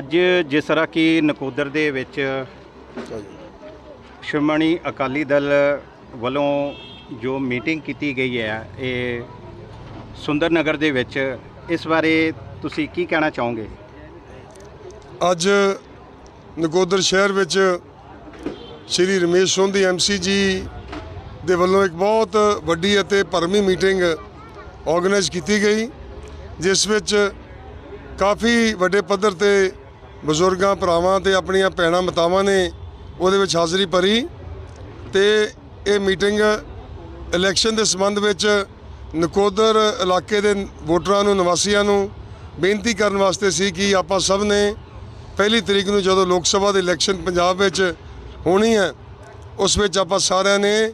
ਅੱਜ ਜਿਸ ਤਰ੍ਹਾਂ ਕਿ ਨਕੋਦਰ ਦੇ ਵਿੱਚ ਸ਼੍ਰੋਮਣੀ ਅਕਾਲੀ ਦਲ ਵੱਲੋਂ ਜੋ ਮੀਟਿੰਗ ਕੀਤੀ ਗਈ ਹੈ, ਇਹ ਸੁੰਦਰ ਨਗਰ ਦੇ ਵਿੱਚ, ਇਸ ਬਾਰੇ ਤੁਸੀਂ ਕੀ ਕਹਿਣਾ ਚਾਹੋਗੇ? ਅੱਜ ਨਕੋਦਰ ਸ਼ਹਿਰ ਵਿੱਚ ਸ਼੍ਰੀ ਰਮੇਸ਼ ਸੋਂਧੀ ਐਮਸੀ ਜੀ ਦੇ ਵੱਲੋਂ ਇੱਕ ਬਹੁਤ ਵੱਡੀ ਅਤੇ ਭਰਮੀ ਮੀਟਿੰਗ ਆਰਗੇਨਾਈਜ਼ ਕੀਤੀ ਗਈ, ਜਿਸ ਵਿੱਚ ਕਾਫੀ ਵੱਡੇ ਪੱਧਰ ਤੇ ਬਜ਼ੁਰਗਾਂ, ਭਰਾਵਾਂ ਤੇ ਆਪਣੀਆਂ ਭੈਣਾਂ ਮਤਾਵਾਂ ਨੇ ਉਹਦੇ ਵਿੱਚ ਹਾਜ਼ਰੀ ਭਰੀ ਤੇ ਇਹ ਮੀਟਿੰਗ ਇਲੈਕਸ਼ਨ ਦੇ ਸੰਬੰਧ ਵਿੱਚ ਨਕੋਦਰ ਇਲਾਕੇ ਦੇ ਵੋਟਰਾਂ ਨੂੰ, ਨਿਵਾਸੀਆਂ ਨੂੰ ਬੇਨਤੀ ਕਰਨ ਵਾਸਤੇ ਸੀ ਕਿ ਆਪਾਂ ਸਭ ਨੇ ਪਹਿਲੀ ਤਰੀਕ ਨੂੰ ਜਦੋਂ ਲੋਕ ਸਭਾ ਦੇ ਇਲੈਕਸ਼ਨ ਪੰਜਾਬ ਵਿੱਚ ਹੋਣੀ ਹੈ, ਉਸ ਵਿੱਚ ਆਪਾਂ ਸਾਰਿਆਂ ਨੇ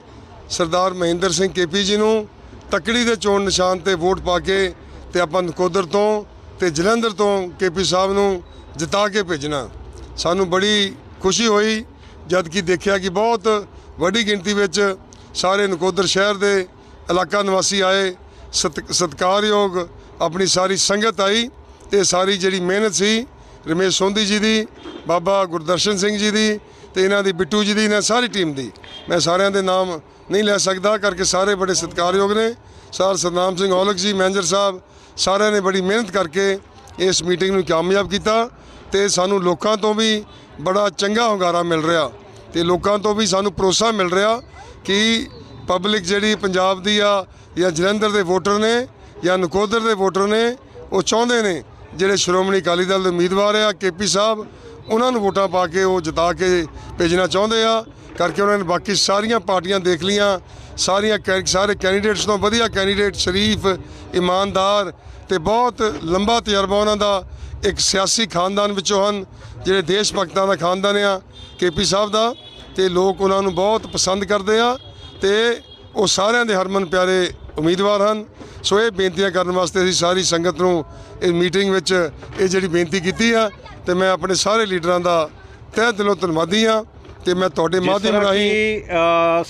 ਸਰਦਾਰ ਮਹਿੰਦਰ ਸਿੰਘ ਕੇਪੀ ਜੀ ਨੂੰ ਤਕੜੀ ਦੇ ਚੋਣ ਨਿਸ਼ਾਨ ਤੇ ਵੋਟ ਪਾ ਕੇ ਤੇ ਆਪਾਂ ਨਕੋਦਰ ਤੋਂ ਤੇ ਜਲੰਧਰ ਤੋਂ ਕੇਪੀ ਸਾਹਿਬ ਨੂੰ ਜਿਤਾ ਕੇ ਭੇਜਣਾ। ਸਾਨੂੰ ਬੜੀ ਖੁਸ਼ੀ ਹੋਈ ਜਦ ਕਿ ਦੇਖਿਆ ਕਿ ਬਹੁਤ ਵੱਡੀ ਗਿਣਤੀ ਵਿੱਚ ਸਾਰੇ ਨਕੋਦਰ ਸ਼ਹਿਰ ਦੇ ਇਲਾਕਾ ਨਿਵਾਸੀ ਆਏ। ਸਤਿ- ਸਤਿਕਾਰਯੋਗ ਆਪਣੀ ਸਾਰੀ ਸੰਗਤ ਆਈ। ਤੇ ਸਾਰੀ ਜਿਹੜੀ ਮਿਹਨਤ ਸੀ ਰਮੇਸ਼ ਸੋਂਧੀ ਜੀ ਦੀ, ਬਾਬਾ ਗੁਰਦਰਸ਼ਨ ਸਿੰਘ ਜੀ ਦੀ ਤੇ ਇਹਨਾਂ ਦੀ ਬਿੱਟੂ ਜੀ ਦੀ, ਇਹਨਾਂ ਸਾਰੀ ਟੀਮ ਦੀ। ਮੈਂ ਸਾਰਿਆਂ ਦੇ ਨਾਮ ਨਹੀਂ ਲੈ ਸਕਦਾ, ਕਰਕੇ ਸਾਰੇ ਬੜੇ ਸਤਿਕਾਰਯੋਗ ਨੇ। ਸਰ ਸਰਨਾਮ ਸਿੰਘ ਔਲਖ ਜੀ, ਮੈਨੇਜਰ ਸਾਹਿਬ, ਸਾਰਿਆਂ ਨੇ ਬੜੀ ਮਿਹਨਤ ਕਰਕੇ ਇਸ ਮੀਟਿੰਗ ਨੂੰ ਕਾਮਯਾਬ ਕੀਤਾ। ਤੇ ਸਾਨੂੰ ਲੋਕਾਂ ਤੋਂ ਵੀ ਬੜਾ ਚੰਗਾ ਹੁੰਗਾਰਾ ਮਿਲ ਰਿਹਾ ਤੇ ਲੋਕਾਂ ਤੋਂ ਵੀ ਸਾਨੂੰ ਭਰੋਸਾ ਮਿਲ ਰਿਹਾ ਕਿ ਪਬਲਿਕ ਜਿਹੜੀ ਪੰਜਾਬ ਦੀ ਆ ਜਾਂ ਜਲੰਧਰ ਦੇ ਵੋਟਰ ਨੇ ਜਾਂ ਨਕੋਦਰ ਦੇ ਵੋਟਰ ਨੇ, ਉਹ ਚਾਹੁੰਦੇ ਨੇ ਜਿਹੜੇ ਸ਼੍ਰੋਮਣੀ ਅਕਾਲੀ ਦਲ ਦੇ ਉਮੀਦਵਾਰ ਆ, ਕੇਪੀ ਸਾਹਿਬ, ਉਹਨਾਂ ਨੂੰ ਵੋਟਾਂ ਪਾ ਕੇ ਉਹ ਜਿਤਾ ਕੇ ਭੇਜਣਾ ਚਾਹੁੰਦੇ ਆ, ਕਰਕੇ ਉਹਨਾਂ ਨੇ ਬਾਕੀ ਸਾਰੀਆਂ ਪਾਰਟੀਆਂ ਦੇਖ ਲੀਆਂ ਸਾਰੀਆਂ ਕੈ- ਸਾਰੇ ਕੈਂਡੀਡੇਟਸ ਤੋਂ ਵਧੀਆ ਕੈਂਡੀਡੇਟ ਸ਼ਰੀਫ, ਇਮਾਨਦਾਰ ਤੇ ਬਹੁਤ ਲੰਬਾ ਤਜਰਬਾ ਉਹਨਾਂ ਦਾ ਇੱਕ ਸਿਆਸੀ ਖਾਨਦਾਨ ਵਿੱਚੋਂ ਹਨ ਜਿਹੜੇ ਦੇਸ਼ ਭਗਤਾਂ ਦਾ ਖਾਨਦਾਨ ਆ ਕੇਪੀ ਸਾਹਿਬ ਦਾ ਤੇ ਲੋਕ ਉਹਨਾਂ ਨੂੰ ਬਹੁਤ ਪਸੰਦ ਕਰਦੇ ਆ ਤੇ ਉਹ ਸਾਰਿਆਂ ਦੇ ਹਰਮਨ ਪਿਆਰੇ ਉਮੀਦਵਾਰ ਹਨ। ਸੋ ਇਹ ਬੇਨਤੀਆਂ ਕਰਨ ਵਾਸਤੇ ਅਸੀਂ ਸਾਰੀ ਸੰਗਤ ਨੂੰ ਇਸ ਮੀਟਿੰਗ ਵਿੱਚ ਇਹ ਜਿਹੜੀ ਬੇਨਤੀ ਕੀਤੀ ਆ ਤੇ ਮੈਂ ਆਪਣੇ ਸਾਰੇ ਲੀਡਰਾਂ ਦਾ ਤਹਿ ਦਿਲੋਂ ਧੰਨਵਾਦੀ ਆ ਤੇ ਮੈਂ ਤੁਹਾਡੇ ਮਾਧਿਅਮ ਰਾਹੀਂ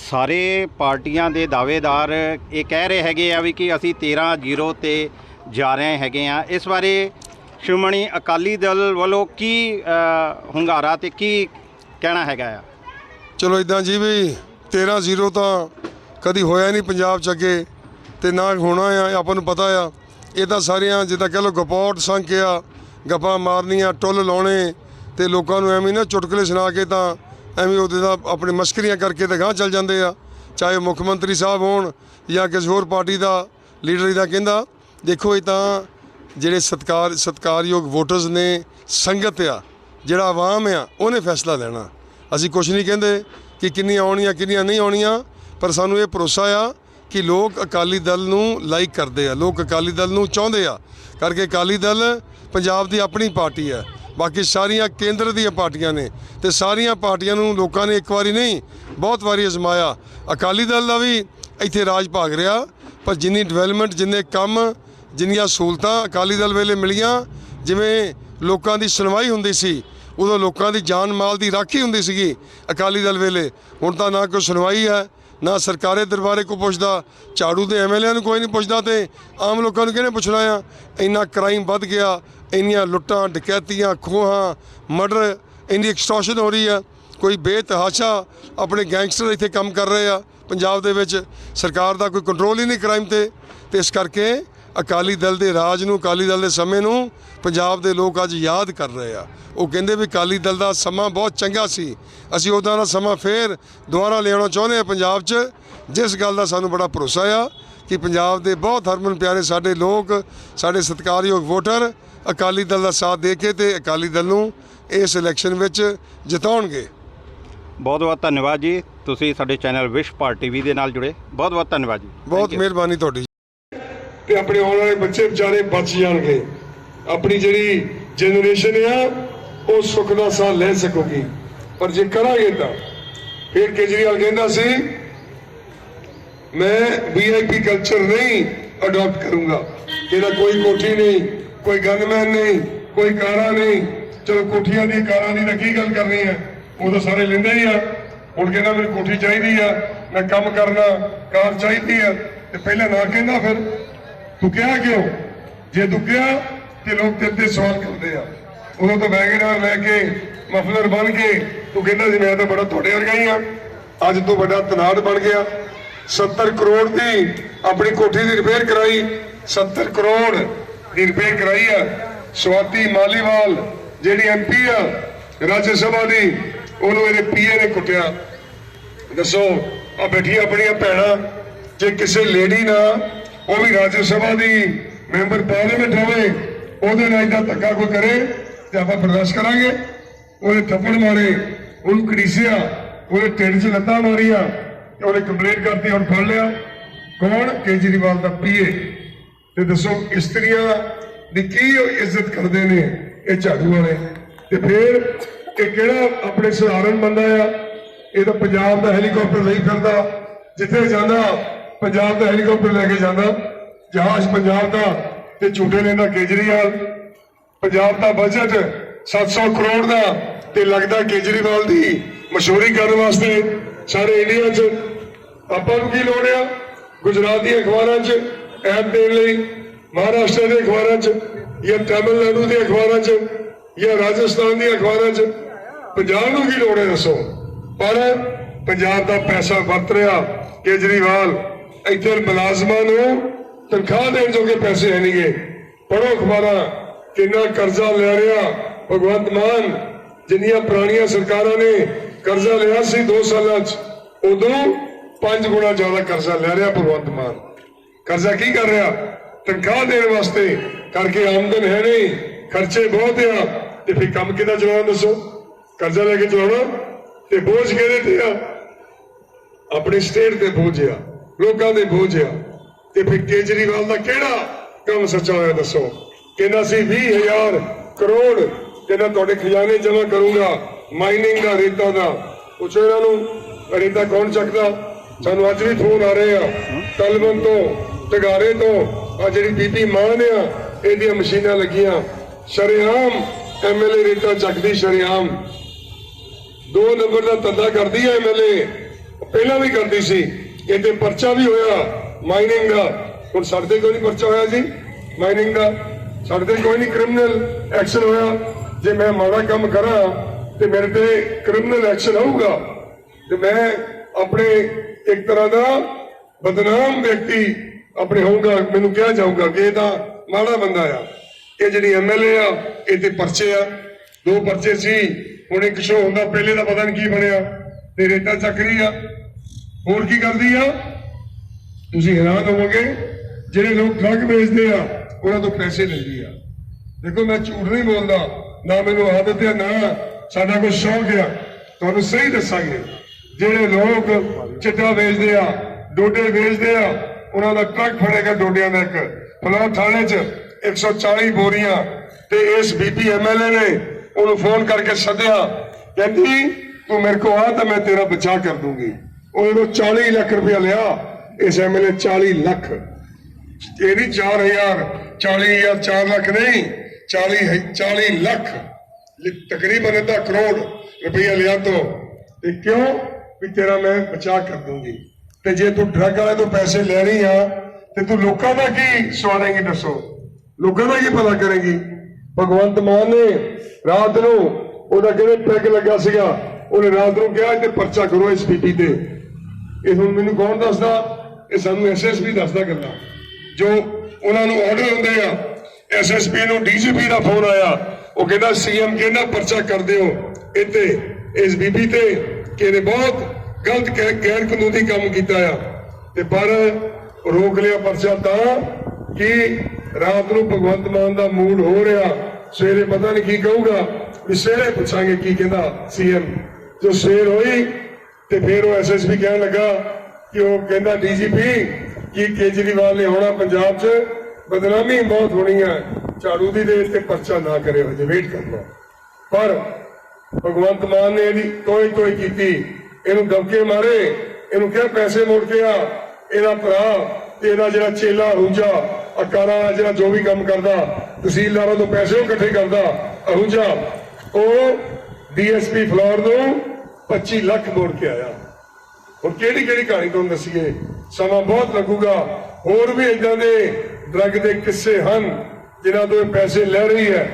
ਸਾਰੇ ਪਾਰਟੀਆਂ ਦੇ ਦਾਅਵੇਦਾਰ ਇਹ ਕਹਿ ਰਹੇ ਹੈਗੇ ਆ ਵੀ ਕਿ ਅਸੀਂ 13 ਜ਼ੀਰੋ ਤੇ ਜਾ ਰਹੇ ਹੈਗੇ ਆ। ਇਸ ਬਾਰੇ ਸ਼੍ਰੋਮਣੀ ਅਕਾਲੀ ਦਲ ਵੱਲੋਂ ਕੀ ਅ, ਹੁੰਗਾਰਾ ਤੇ ਕੀ ਕਹਿਣਾ ਹੈਗਾ ਆ? ਚਲੋ ਇਦਾਂ ਜੀ ਵੀ 13 ਜ਼ੀਰੋ ਤਾਂ ਕਦੀ ਹੋਇਆ ਨਹੀਂ ਪੰਜਾਬ ਚ ਅੱਗੇ ਤੇ ਨਾ ਹੋਣਾ ਆ ਆਪਾਂ ਨੂੰ ਪਤਾ ਆ। ਇਹ ਤਾਂ ਸਾਰੀਆਂ ਜਿੱਦਾਂ ਕਹ ਲੋ ਗਪੌਟ ਸੰਖਿਆ ਗੱਪਾਂ ਮਾਰਨੀਆਂ ਟੁੱਲ ਲਾਉਣੇ ਤੇ ਲੋਕਾਂ ਨੂੰ ਐਵੇਂ ਨਾ ਚੁਟਕਲੇ ਸੁਣਾ ਕੇ ਤਾਂ ਐਵੇਂ ਉਹਦੇ ਦਾ ਆਪਣੇ ਮਸਕਰੀਆਂ ਕਰਕੇ ਤੇ ਗਾਂ ਚੱਲ ਜਾਂਦੇ ਆ। ਚਾਹੇ ਮੁੱਖ ਮੰਤਰੀ ਸਾਹਿਬ ਹੋਣ ਜਾਂ ਕਿਸੇ ਹੋਰ ਪਾਰਟੀ ਦਾ ਲੀਡਰ ਦਾ ਕਹਿੰਦਾ ਦੇਖੋ ਇਹ ਤਾਂ ਜਿਹੜੇ ਸਤਕਾਰ ਸਤਕਾਰਯੋਗ ਵੋਟਰਸ ਨੇ ਸੰਗਤ ਆ, ਜਿਹੜਾ ਆਵਾਮ ਆ, ਉਹਨੇ ਫੈਸਲਾ ਲੈਣਾ। ਅਸੀਂ ਕੁਝ ਨਹੀਂ ਕਹਿੰਦੇ ਕਿ ਕਿੰਨੀਆਂ ਆਉਣੀਆਂ, ਕਿੰਨੀਆਂ ਨਹੀਂ ਆਉਣੀਆਂ, ਪਰ ਸਾਨੂੰ ਇਹ ਭਰੋਸਾ ਆ ਕਿ ਲੋਕ ਅਕਾਲੀ ਦਲ ਨੂੰ ਲਾਈਕ ਕਰਦੇ ਆ, ਲੋਕ ਅਕਾਲੀ ਦਲ ਨੂੰ ਚਾਹੁੰਦੇ ਆ। ਕਰਕੇ ਅਕਾਲੀ ਦਲ ਪੰਜਾਬ ਦੀ ਆਪਣੀ ਪਾਰਟੀ ਆ, ਬਾਕੀ ਸਾਰੀਆਂ ਕੇਂਦਰ ਦੀਆਂ ਪਾਰਟੀਆਂ ਨੇ ਤੇ ਸਾਰੀਆਂ ਪਾਰਟੀਆਂ ਨੂੰ ਲੋਕਾਂ ਨੇ ਇੱਕ ਵਾਰੀ ਨਹੀਂ, ਬਹੁਤ ਵਾਰੀ ਅਜ਼ਮਾਇਆ। ਅਕਾਲੀ ਦਲ ਦਾ ਵੀ ਇੱਥੇ ਰਾਜ ਭਾਗ ਰਿਹਾ, ਪਰ ਜਿੰਨੀ ਡਿਵੈਲਪਮੈਂਟ ਜਿੰਨੇ ਕੰਮ ਜਿੰਨੀਆਂ ਸਹੂਲਤਾਂ ਅਕਾਲੀ ਦਲ ਵੇਲੇ ਮਿਲੀਆਂ, ਜਿਵੇਂ ਲੋਕਾਂ ਦੀ ਸੁਣਵਾਈ ਹੁੰਦੀ ਸੀ, ਉਦੋਂ ਲੋਕਾਂ ਦੀ ਜਾਨ ਮਾਲ ਦੀ ਰਾਖੀ ਹੁੰਦੀ ਸੀਗੀ ਅਕਾਲੀ ਦਲ ਵੇਲੇ। ਹੁਣ ਤਾਂ ਨਾ ਕੋਈ ਸੁਣਵਾਈ ਹੈ, ਨਾ ਸਰਕਾਰੇ ਦਰਬਾਰੇ ਕੋ ਪੁੱਛਦਾ, ਝਾੜੂ ਦੇ ਐਮਐਲਏ ਨੂੰ ਕੋਈ ਨਹੀਂ ਪੁੱਛਦਾ ਤੇ ਆਮ ਲੋਕਾਂ ਨੂੰ ਕਿਹਨੇ ਪੁੱਛਣਾ ਆ? ਇੰਨਾ ਕ੍ਰਾਈਮ ਵੱਧ ਗਿਆ, ਇੰਨੀਆਂ ਲੁੱਟਾਂ, ਡਕੈਤੀਆਂ, ਖੋਹਾਂ, ਮਰਡਰ, ਇੰਨੀ ਐਕਸਟੋਰਸ਼ਨ ਹੋ ਰਹੀ ਆ। ਕੋਈ ਬੇਤਹਾਸ਼ਾ ਆਪਣੇ ਗੈਂਗਸਟਰ ਇੱਥੇ ਕੰਮ ਕਰ ਰਹੇ ਆ, ਪੰਜਾਬ ਦੇ ਵਿੱਚ। ਸਰਕਾਰ ਦਾ ਕੋਈ ਕੰਟਰੋਲ ਹੀ ਨਹੀਂ ਕ੍ਰਾਈਮ ਤੇ ਤੇ ਇਸ ਕਰਕੇ ਅਕਾਲੀ ਦਲ ਦੇ ਰਾਜ ਨੂੰ ਅਕਾਲੀ ਦਲ ਦੇ ਸਮੇਂ ਨੂੰ ਪੰਜਾਬ ਦੇ ਲੋਕ ਅੱਜ ਯਾਦ ਕਰ ਰਹੇ ਆ। ਉਹ ਕਹਿੰਦੇ ਵੀ ਅਕਾਲੀ ਦਲ ਦਾ ਸਮਾਂ ਬਹੁਤ ਚੰਗਾ ਸੀ। ਅਸੀਂ ਉਹਦਾ ਦਾ ਸਮਾਂ ਫੇਰ ਦੁਬਾਰਾ ਲਿਆਉਣਾ ਚਾਹੁੰਦੇ ਆ ਪੰਜਾਬ 'ਚ। ਜਿਸ ਗੱਲ ਦਾ ਸਾਨੂੰ ਬੜਾ ਭਰੋਸਾ ਆ ਕਿ ਪੰਜਾਬ ਦੇ ਬਹੁਤ ਹਰਮਨ ਪਿਆਰੇ ਸਾਡੇ ਲੋਕ ਸਾਡੇ ਸਤਿਕਾਰਯੋਗ ਵੋਟਰ ਅਕਾਲੀ ਦਲ ਦਾ ਸਾਥ ਦੇ ਕੇ ਤੇ ਅਕਾਲੀ ਦਲ ਨੂੰ ਇਸ ਇਲੈਕਸ਼ਨ ਵਿੱਚ ਜਿਤਾਉਣਗੇ। ਬਹੁਤ ਬਹੁਤ ਧੰਨਵਾਦ ਜੀ। ਤੁਸੀਂ ਸਾਡੇ ਚੈਨਲ ਵਿਸ਼ ਪਾਰਟੀ ਟੀਵੀ ਦੇ ਨਾਲ ਜੁੜੇ। ਬਹੁਤ ਬਹੁਤ ਧੰਨਵਾਦ ਜੀ। ਬਹੁਤ. ਮਿਹਰਬਾਨੀ ਤੁਹਾਡੀ ਤੇ ਆਪਣੇ ਆਉਣ ਵਾਲੇ ਬੱਚੇ ਵਿਚਾਰੇ ਬਚ ਜਾਣਗੇ। ਆਪਣੀ ਜਿਹੜੀ ਜਨਰੇਸ਼ਨ ਆ, ਉਹ ਸੁੱਖ ਦਾ ਸਾਹ ਲੈ ਸਕੂਗੀ। ਪਰ ਜੇ ਕਰਾਂਗੇ ਤਾਂ, ਫਿਰ ਕੇਜਰੀਵਾਲ ਕਹਿੰਦਾ ਸੀ, ਮੈਂ ਵੀਆਈਪੀ ਕਲਚਰ ਨਹੀਂ ਅਡਾਪਟ ਕਰੂੰਗਾ। ਇਹਦਾ ਕੋਈ ਕੋਠੀ ਨਹੀਂ, ਕੋਈ ਗਨਮੈਨ ਨਹੀਂ, ਕੋਈ ਕਾਰਾਂ ਨਹੀਂ। ਚਲੋ ਕੋਠੀਆਂ ਦੀ, ਕਾਰਾਂ ਦੀ ਤਾਂ ਕੀ ਗੱਲ ਕਰਨੀ ਹੈ? ਉਹ ਤਾਂ ਸਾਰੇ ਲੈਂਦੇ ਹੀ ਆ। ਹੁਣ ਕਹਿੰਦਾ ਮੈਨੂੰ ਕੋਠੀ ਚਾਹੀਦੀ ਆ, ਮੈਂ ਕੰਮ ਕਰਨਾ, ਕਾਰ ਚਾਹੀਦੀ ਆ। ਤੇ ਪਹਿਲਾਂ ਨਾ ਕਹਿੰਦਾ ਫਿਰ ਤੂੰ ਕਿਹਾ ਕਿਉਂ? ਜੇ ਤੂੰ ਕਿਹਾ ਤੇ ਲੋਕ ਤੇਰੇ ਤੇ ਸਵਾਲ ਕਰਦੇ ਆ। ਉਦੋਂ ਤਾਂ ਵੈਗਨਰ ਲੈ ਕੇ ਮਫਲਰ ਬਣ ਕੇ, ਤੂੰ ਕਹਿੰਦਾ ਸੀ ਮੈਂ ਤਾਂ ਬੜਾ ਤੁਹਾਡੇ ਵਰਗਾ ਹੀ ਆ। ਅੱਜ ਤੂੰ ਵੱਡਾ ਤਨਾੜ ਬਣ ਗਿਆ। 70 ਕਰੋੜ ਦੀ ਆਪਣੀ ਕੋਠੀ ਦੀ ਰਿਪੇਅਰ ਕਰਾਈ। 70 ਕਰੋੜ ਦੀ ਰਿਪੇਅਰ ਕਰਾਈ ਆ। ਸਵਾਤੀ ਮਾਲੀਵਾਲ, ਜਿਹੜੀ ਐਮਪੀ ਆ, ਰਾਜ ਸਭਾ ਦੀ, ਉਹਨੂੰ ਇਹਦੇ ਪੀਏ ਨੇ ਕੁੱਟਿਆ। ਦੱਸੋ, ਆ ਬੈਠੀਆਂ ਆਪਣੀਆਂ ਭੈਣਾਂ, ਜੇ ਕਿਸੇ ਲੇਡੀ ਨਾਲ ਉਹ ਵੀ ਰਾਜ ਸਭਾ ਦੀ ਮੈਂਬਰ ਪਾਰਲੀਮੈਂਟ ਹੋਵੇ, ਉਹਦੇ ਨਾਲ ਇਦਾਂ ਧੱਕਾ ਕੋਈ ਕਰੇ ਤੇ ਆਪਾਂ ਬਰਦਾਸ਼ਤ ਕਰਾਂਗੇ। ਉਹਨੇ ਥੱਪੜ ਮਾਰੇ, ਉਹਨੂੰ ਕੜੀਸਿਆ ਉਹਦੇ ਢਿੱਡ 'ਚ ਲੱਤਾਂ ਮਾਰੀਆਂ ਤੇ ਉਹਨੇ ਕੰਪਲੇਂਟ ਕਰਤੀ, ਹੁਣ ਫੜ ਲਿਆ। ਕੌਣ? ਕੇਜਰੀਵਾਲ ਦਾ ਪੀਏ ਤੇ ਦੱਸੋ, ਇਸਤਰੀਆਂ ਦੀ ਕੀ ਇੱਜ਼ਤ ਕਰਦੇ ਨੇ ਇਹ ਝਾੜੂ ਵਾਲੇ? ਤੇ ਫਿਰ ਇਹ ਕਿਹੜਾ ਆਪਣੇ ਸਧਾਰਨ ਬੰਦਾ ਆ? ਇਹ ਤਾਂ ਪੰਜਾਬ ਦਾ ਹੈਲੀਕਾਪਟਰ ਲਈ ਫਿਰਦਾ, ਜਿੱਥੇ ਜਾਂਦਾ ਪੰਜਾਬ ਦਾ ਹੈਲੀਕਾਪਟਰ ਲੈ ਕੇ ਜਾਂਦਾ। ਜਹਾਜ਼ ਪੰਜਾਬ ਦਾ ਤੇ ਝੂਟੇ ਲੈਂਦਾ ਕੇਜਰੀਵਾਲ। ਪੰਜਾਬ ਦਾ ਬਜਟ 700 ਕਰੋੜ ਦਾ ਤੇ ਲੱਗਦਾ ਕੇਜਰੀਵਾਲ ਦੀ ਮਸ਼ਹੂਰੀ ਕਰਨ ਵਾਸਤੇ ਸਾਰੇ ਇੰਡੀਆ 'ਚ ਆਪਾਂ ਨੂੰ ਕੀ ਲੋੜ ਆ? ਗੁਜਰਾਤ ਦੀਆਂ ਅਖਬਾਰਾਂ 'ਚ ਐਡ ਦੇਣ ਲਈ, ਮਹਾਰਾਸ਼ਟਰ ਦੇ ਅਖਬਾਰਾਂ 'ਚ ਜਾਂ ਤਾਮਿਲਨਾਡੂ ਦੇ ਅਖਬਾਰਾਂ 'ਚ ਜਾਂ ਰਾਜਸਥਾਨ ਦੀਆਂ ਅਖਬਾਰਾਂ 'ਚ। ਪੰਜਾਬ ਨੂੰ ਕੀ ਲੋੜ ਹੈ ਦੱਸੋ? ਪਰ ਪੰਜਾਬ ਦਾ ਪੈਸਾ ਵਰਤ ਰਿਹਾ ਕੇਜਰੀਵਾਲ। ਇੱਥੇ ਮੁਲਾਜ਼ਮਾਂ ਨੂੰ ਤਨਖਾਹ ਦੇਣ ਜੋਗੇ ਪੈਸੇ ਹੈ ਨਹੀਂਗੇ। ਪੜੋ ਅਖਬਾਰਾਂ, ਕਿੰਨਾ ਕਰਜ਼ਾ ਲੈ ਰਿਹਾ ਭਗਵੰਤ ਮਾਨ, ਜਿੰਨੀਆਂ ਪੁਰਾਣੀਆਂ ਸਰਕਾਰਾਂ ਨੇ ਕਰਜ਼ਾ ਲਿਆ ਸੀ 2 ਸਾਲਾਂ 'ਚ, ਉਦੋਂ ਪੰਜ ਗੁਣਾ ਜ਼ਿਆਦਾ ਕਰਜ਼ਾ ਲੈ ਰਿਹਾ ਭਗਵੰਤ ਮਾਨ। ਕਰਜ਼ਾ ਕੀ ਕਰ ਰਿਹਾ? ਤਨਖਾਹ ਦੇਣ ਵਾਸਤੇ, ਕਰਕੇ ਆਮਦਨ ਹੈ ਨਹੀਂ, ਖਰਚੇ ਬਹੁਤ ਆ। ਤੇ ਫਿਰ ਕੰਮ ਕਿੱਦਾਂ ਚਲਾਉਣਾ ਦੱਸੋ? ਕਰਜ਼ਾ ਲੈ ਕੇ ਚਲਾਉਣਾ? ਤੇ ਬੋਝ ਕਿਹਦੇ ਤੇ ਆ? ਆਪਣੀ ਸਟੇਟ ਤੇ ਬੋਝ ਆ। ਲੋਕਾਂ ਦੇ ਬੋਝ ਆ ਤੇ ਫਿਰ ਕੇਜਰੀਵਾਲ ਦਾ ਕਿਹੜਾ ਕੰਮ ਸੱਚਾ ਹੋਇਆ ਦੱਸੋ? ਕਹਿੰਦਾ ਸੀ 20000 ਕਰੋੜ ਕਹਿੰਦਾ ਤੁਹਾਡੇ ਖਜ਼ਾਨੇ ਜਮ੍ਹਾਂ ਕਰੂੰਗਾ ਮਾਈਨਿੰਗ ਦਾ, ਰੇਤਾ ਦਾ। ਪੁੱਛੋ ਇਹਨਾਂ ਨੂੰ, ਰੇਤਾ ਕੌਣ ਚੱਕਦਾ? ਸਾਨੂੰ ਅੱਜ ਵੀ ਫੋਨ ਆ ਰਹੇ ਆ। ਤਲਵੰਤ ਤੋਂ ਟਗਾਰੇ ਤੋਂ ਆ ਜਿਹੜੀ ਬੀਬੀ ਮਾਨ ਆ, ਇਹਦੀਆਂ ਮਸ਼ੀਨਾਂ ਲੱਗੀਆਂ। ਸ਼ਰੇਆਮ ਐਮਐਲਏ ਰੇਤਾ ਚੱਕਦੀ, ਸ਼ਰੇਆਮ। ਦੋ ਨੰਬਰ ਦਾ ਧੰਦਾ ਕਰਦੀ ਹੈ ਐਮਐਲਏ ਪਹਿਲਾਂ ਵੀ ਕਰਦੀ ਸੀ। ਇਹਦੇ ਪਰਚਾ ਵੀ ਹੋਇਆ ਮਾਈਨਿੰਗ ਦਾ। ਹੁਣ ਸਾਡੇ ਕੋਈ ਨਹੀਂ ਪਰਚਾ ਹੋਇਆ ਜੀ? ਮਾਈਨਿੰਗ ਦਾ। ਸਾਡੇ ਕੋਈ ਨਹੀਂ ਕ੍ਰਿਮੀਨਲ ਐਕਸ਼ਨ ਹੋਇਆ। ਜੇ ਮੈਂ ਮਾੜਾ ਕੰਮ ਕਰਾਂ ਤੇ ਮੇਰੇ ਤੇ ਕ੍ਰਿਮੀਨਲ ਐਕਸ਼ਨ ਹੋਊਗਾ ਤੇ ਮੈਂ ਆਪਣੇ ਇੱਕ ਤਰ੍ਹਾਂ ਦਾ ਬਦਨਾਮ ਵਿਅਕਤੀ ਆਪਣੇ ਹੋਊਗਾ। ਮੈਨੂੰ ਕਿਹਾ ਜਾਊਗਾ ਕਿ ਇਹ ਤਾਂ ਮਾੜਾ ਬੰਦਾ ਆ। ਇਹ ਜਿਹੜੀ ਐਮਐਲਏ ਆ, ਇਹ ਤੇ ਪਰਚੇ ਆ। ਦੋ ਪਰਚੇ ਸੀ। ਹੁਣ ਇੱਕ ਸ਼ੋ ਹੁੰਦਾ, ਪਹਿਲੇ ਦਾ ਪਤਾ ਨਹੀਂ ਕੀ ਬਣਿਆ। ਤੇ ਰੇਤਾ ਚੱਕਰੀ ਆ। ਹੋਰ ਕੀ ਕਰਦੀ ਆ? ਤੁਸੀਂ ਹੈਰਾਨ ਹੋਵੋਗੇ, ਜਿਹੜੇ ਲੋਕ ਡਰੱਗ ਵੇਚਦੇ ਆ, ਉਹਨਾਂ ਤੋਂ ਪੈਸੇ ਲੈਂਦੀ ਆ। ਦੇਖੋ, ਮੈਂ ਝੂਠ ਨਹੀਂ ਬੋਲਦਾ, ਨਾ ਮੈਨੂੰ ਆਦਤ ਹੈ ਨਾ ਸਾਡਾ ਕੋਈ ਸ਼ੌਕ ਆ। ਤੁਹਾਨੂੰ ਸਹੀ ਦੱਸਾਂਗੇ, ਜਿਹੜੇ ਲੋਕ ਚਿੱਟਾ ਵੇਚਦੇ ਆ, ਡੋਡੇ ਵੇਚਦੇ ਆ, ਉਹਨਾਂ ਦਾ ਟਰੱਕ ਫੜੇਗਾ ਡੋਡਿਆਂ ਦਾ ਇੱਕ। ਫਲੌਰ ਥਾਣੇ 'ਚ 140 ਬੋਰੀਆਂ ਤੇ ਇਸ ਬੀਪੀ ਐਮਐਲਏ ਨੇ ਉਹਨੂੰ ਫੋਨ ਕਰਕੇ ਸੱਦਿਆ, ਕਹਿੰਦੀ, ਤੂੰ ਮੇਰੇ ਕੋ ਆ ਤਾਂ ਮੈਂ ਤੇਰਾ ਬਚਾਅ ਕਰ ਦੂੰਗੀ। ਉਹ ਇਹਨੂੰ 40 ਲੱਖ ਰੁਪਇਆ ਲਿਆ, ਇਸ ਐਮਐਲਏ 40 ਲੱਖ। ਇਹ ਨਹੀਂ 4000 40000 4 ਲੱਖ ਨਹੀਂ 40 40 ਲੱਖ। ਤਕਰੀਬਨ ਅੱਧਾ ਕਰੋੜ ਰੁਪਇਆ ਲਿਆ ਤੋਂ। ਤੇ ਕਿਉਂ? ਵੀ ਤੇਰਾ ਮੈਂ ਬਚਾਅ ਕਰ ਦੂੰਗੀ। ਤੇ ਜੇ ਤੂੰ ਡਰੱਗ ਵਾਲੇ ਤੋਂ ਪੈਸੇ ਲੈਣੀ ਆ, ਤੇ ਤੂੰ ਲੋਕਾਂ ਦਾ ਕੀ ਸਵਾਰੇਂਗੀ ਦੱਸੋ? ਲੋਕਾਂ ਦਾ ਕੀ ਪਤਾ ਕਰੇਗੀ? ਭਗਵੰਤ ਮਾਨ ਨੇ ਰਾਤ ਨੂੰ ਉਹਦਾ ਕਿਹੜੇ ਪੈਗ ਲੱਗਾ ਸੀਗਾ? ਉਹਨੇ ਰਾਤ ਨੂੰ ਕਿਹਾ ਤੇ ਪਰਚਾ ਕਰੋ ਇਸ ਬੀਬੀ ਤੇ। ਇਹ ਹੁਣ ਮੈਨੂੰ ਕੌਣ ਦੱਸਦਾ? ਇਹ ਸਾਨੂੰ ਐਸਐਸਪੀ ਦੱਸਦਾ ਗੱਲਾਂ। ਜੋ ਉਹਨਾਂ ਨੂੰ ਆਰਡਰ ਹੁੰਦੇ ਆ ਐਸਐਸਪੀ ਨੂੰ ਡੀਜੀਪੀ ਦਾ ਫੋਨ ਆਇਆ। ਉਹ ਕਹਿੰਦਾ ਸੀਐਮ ਕਹਿੰਦਾ ਪਰਚਾ ਕਰ ਦਿਓ ਇੱਥੇ, ਇਸ ਬੀਬੀ ਤੇ, ਕਿ ਬਹੁਤ ਗਲਤ ਗੈਰ ਕਾਨੂੰਨੀ ਕੰਮ ਕੀਤਾ ਆ। ਤੇ ਪਰ ਰੋਕ ਲਿਆ ਪਰਚਾ ਤਾਂ ਕਿ ਰਾਤ ਨੂੰ ਭਗਵੰਤ ਮਾਨ ਦਾ ਮੂਡ ਹੋ ਰਿਹਾ। ਸਵੇਰੇ ਪਤਾ ਨਹੀਂ ਕੀ ਕਹੂਗਾ, ਵੀ ਸਵੇਰੇ ਪੁੱਛਾਂਗੇ ਕੀ ਕਹਿੰਦਾ ਸੀਐਮ ਜੋ ਸਵੇਰ ਹੋਈ ਤੇ ਫਿਰ ਉਹ ਐਸਐਸਪੀ ਕਹਿਣ ਲੱਗਾ ਕਿ ਉਹ ਕਹਿੰਦਾ ਡੀਜੀਪੀ ਕਿ ਕੇਜਰੀਵਾਲ ਨੇ ਹੋਣਾ ਪੰਜਾਬ 'ਚ, ਬਦਨਾਮੀ ਬਹੁਤ ਹੋਣੀ ਹੈ ਝਾੜੂ ਦੀ ਦੇ ਤੇ ਪਰਚਾ ਨਾ ਕਰੇ ਹਜੇ ਵੇਟ ਕਰਨਾ ਪਰ ਭਗਵੰਤ ਮਾਨ ਨੇ ਇਹਦੀ ਤੋਈ ਤੋਈ ਕੀਤੀ, ਇਹਨੂੰ ਦਬਕੇ ਮਾਰੇ, ਇਹਨੂੰ ਕਿਹਾ ਪੈਸੇ ਮੋੜ ਕੇ ਆ, ਇਹਦਾ ਭਰਾ ਤੇ ਇਹਦਾ ਜਿਹੜਾ ਚੇਲਾ ਰੂਜਾ ਅਕਾਰਾ ਜਿਹੜਾ ਜੋ ਵੀ ਕੰਮ ਕਰਦਾ, ਤਹਿਸੀਲਦਾਰਾਂ ਤੋਂ ਪੈਸੇ ਇਕੱਠੇ ਕਰਦਾ, ਅਹੂਜਾ। ਉਹ ਡੀਐਸਪੀ ਫਲੋਰ ਨੂੰ 25 ਲੱਖ ਮੋੜ ਕੇ ਆਇਆ। ਹੁਣ ਕਿਹੜੀ ਕਿਹੜੀ ਕਹਾਣੀ ਤੁਹਾਨੂੰ ਦੱਸੀਏ? ਸਮਾਂ ਬਹੁਤ ਲੱਗੂਗਾ। ਹੋਰ ਵੀ ਇਦਾਂ ਦੇ ਡਰੱਗ ਦੇ ਕਿੱਸੇ ਹਨ, ਜਿਨ੍ਹਾਂ ਤੋਂ ਇਹ ਪੈਸੇ ਲੈ ਰਹੀ ਹੈ।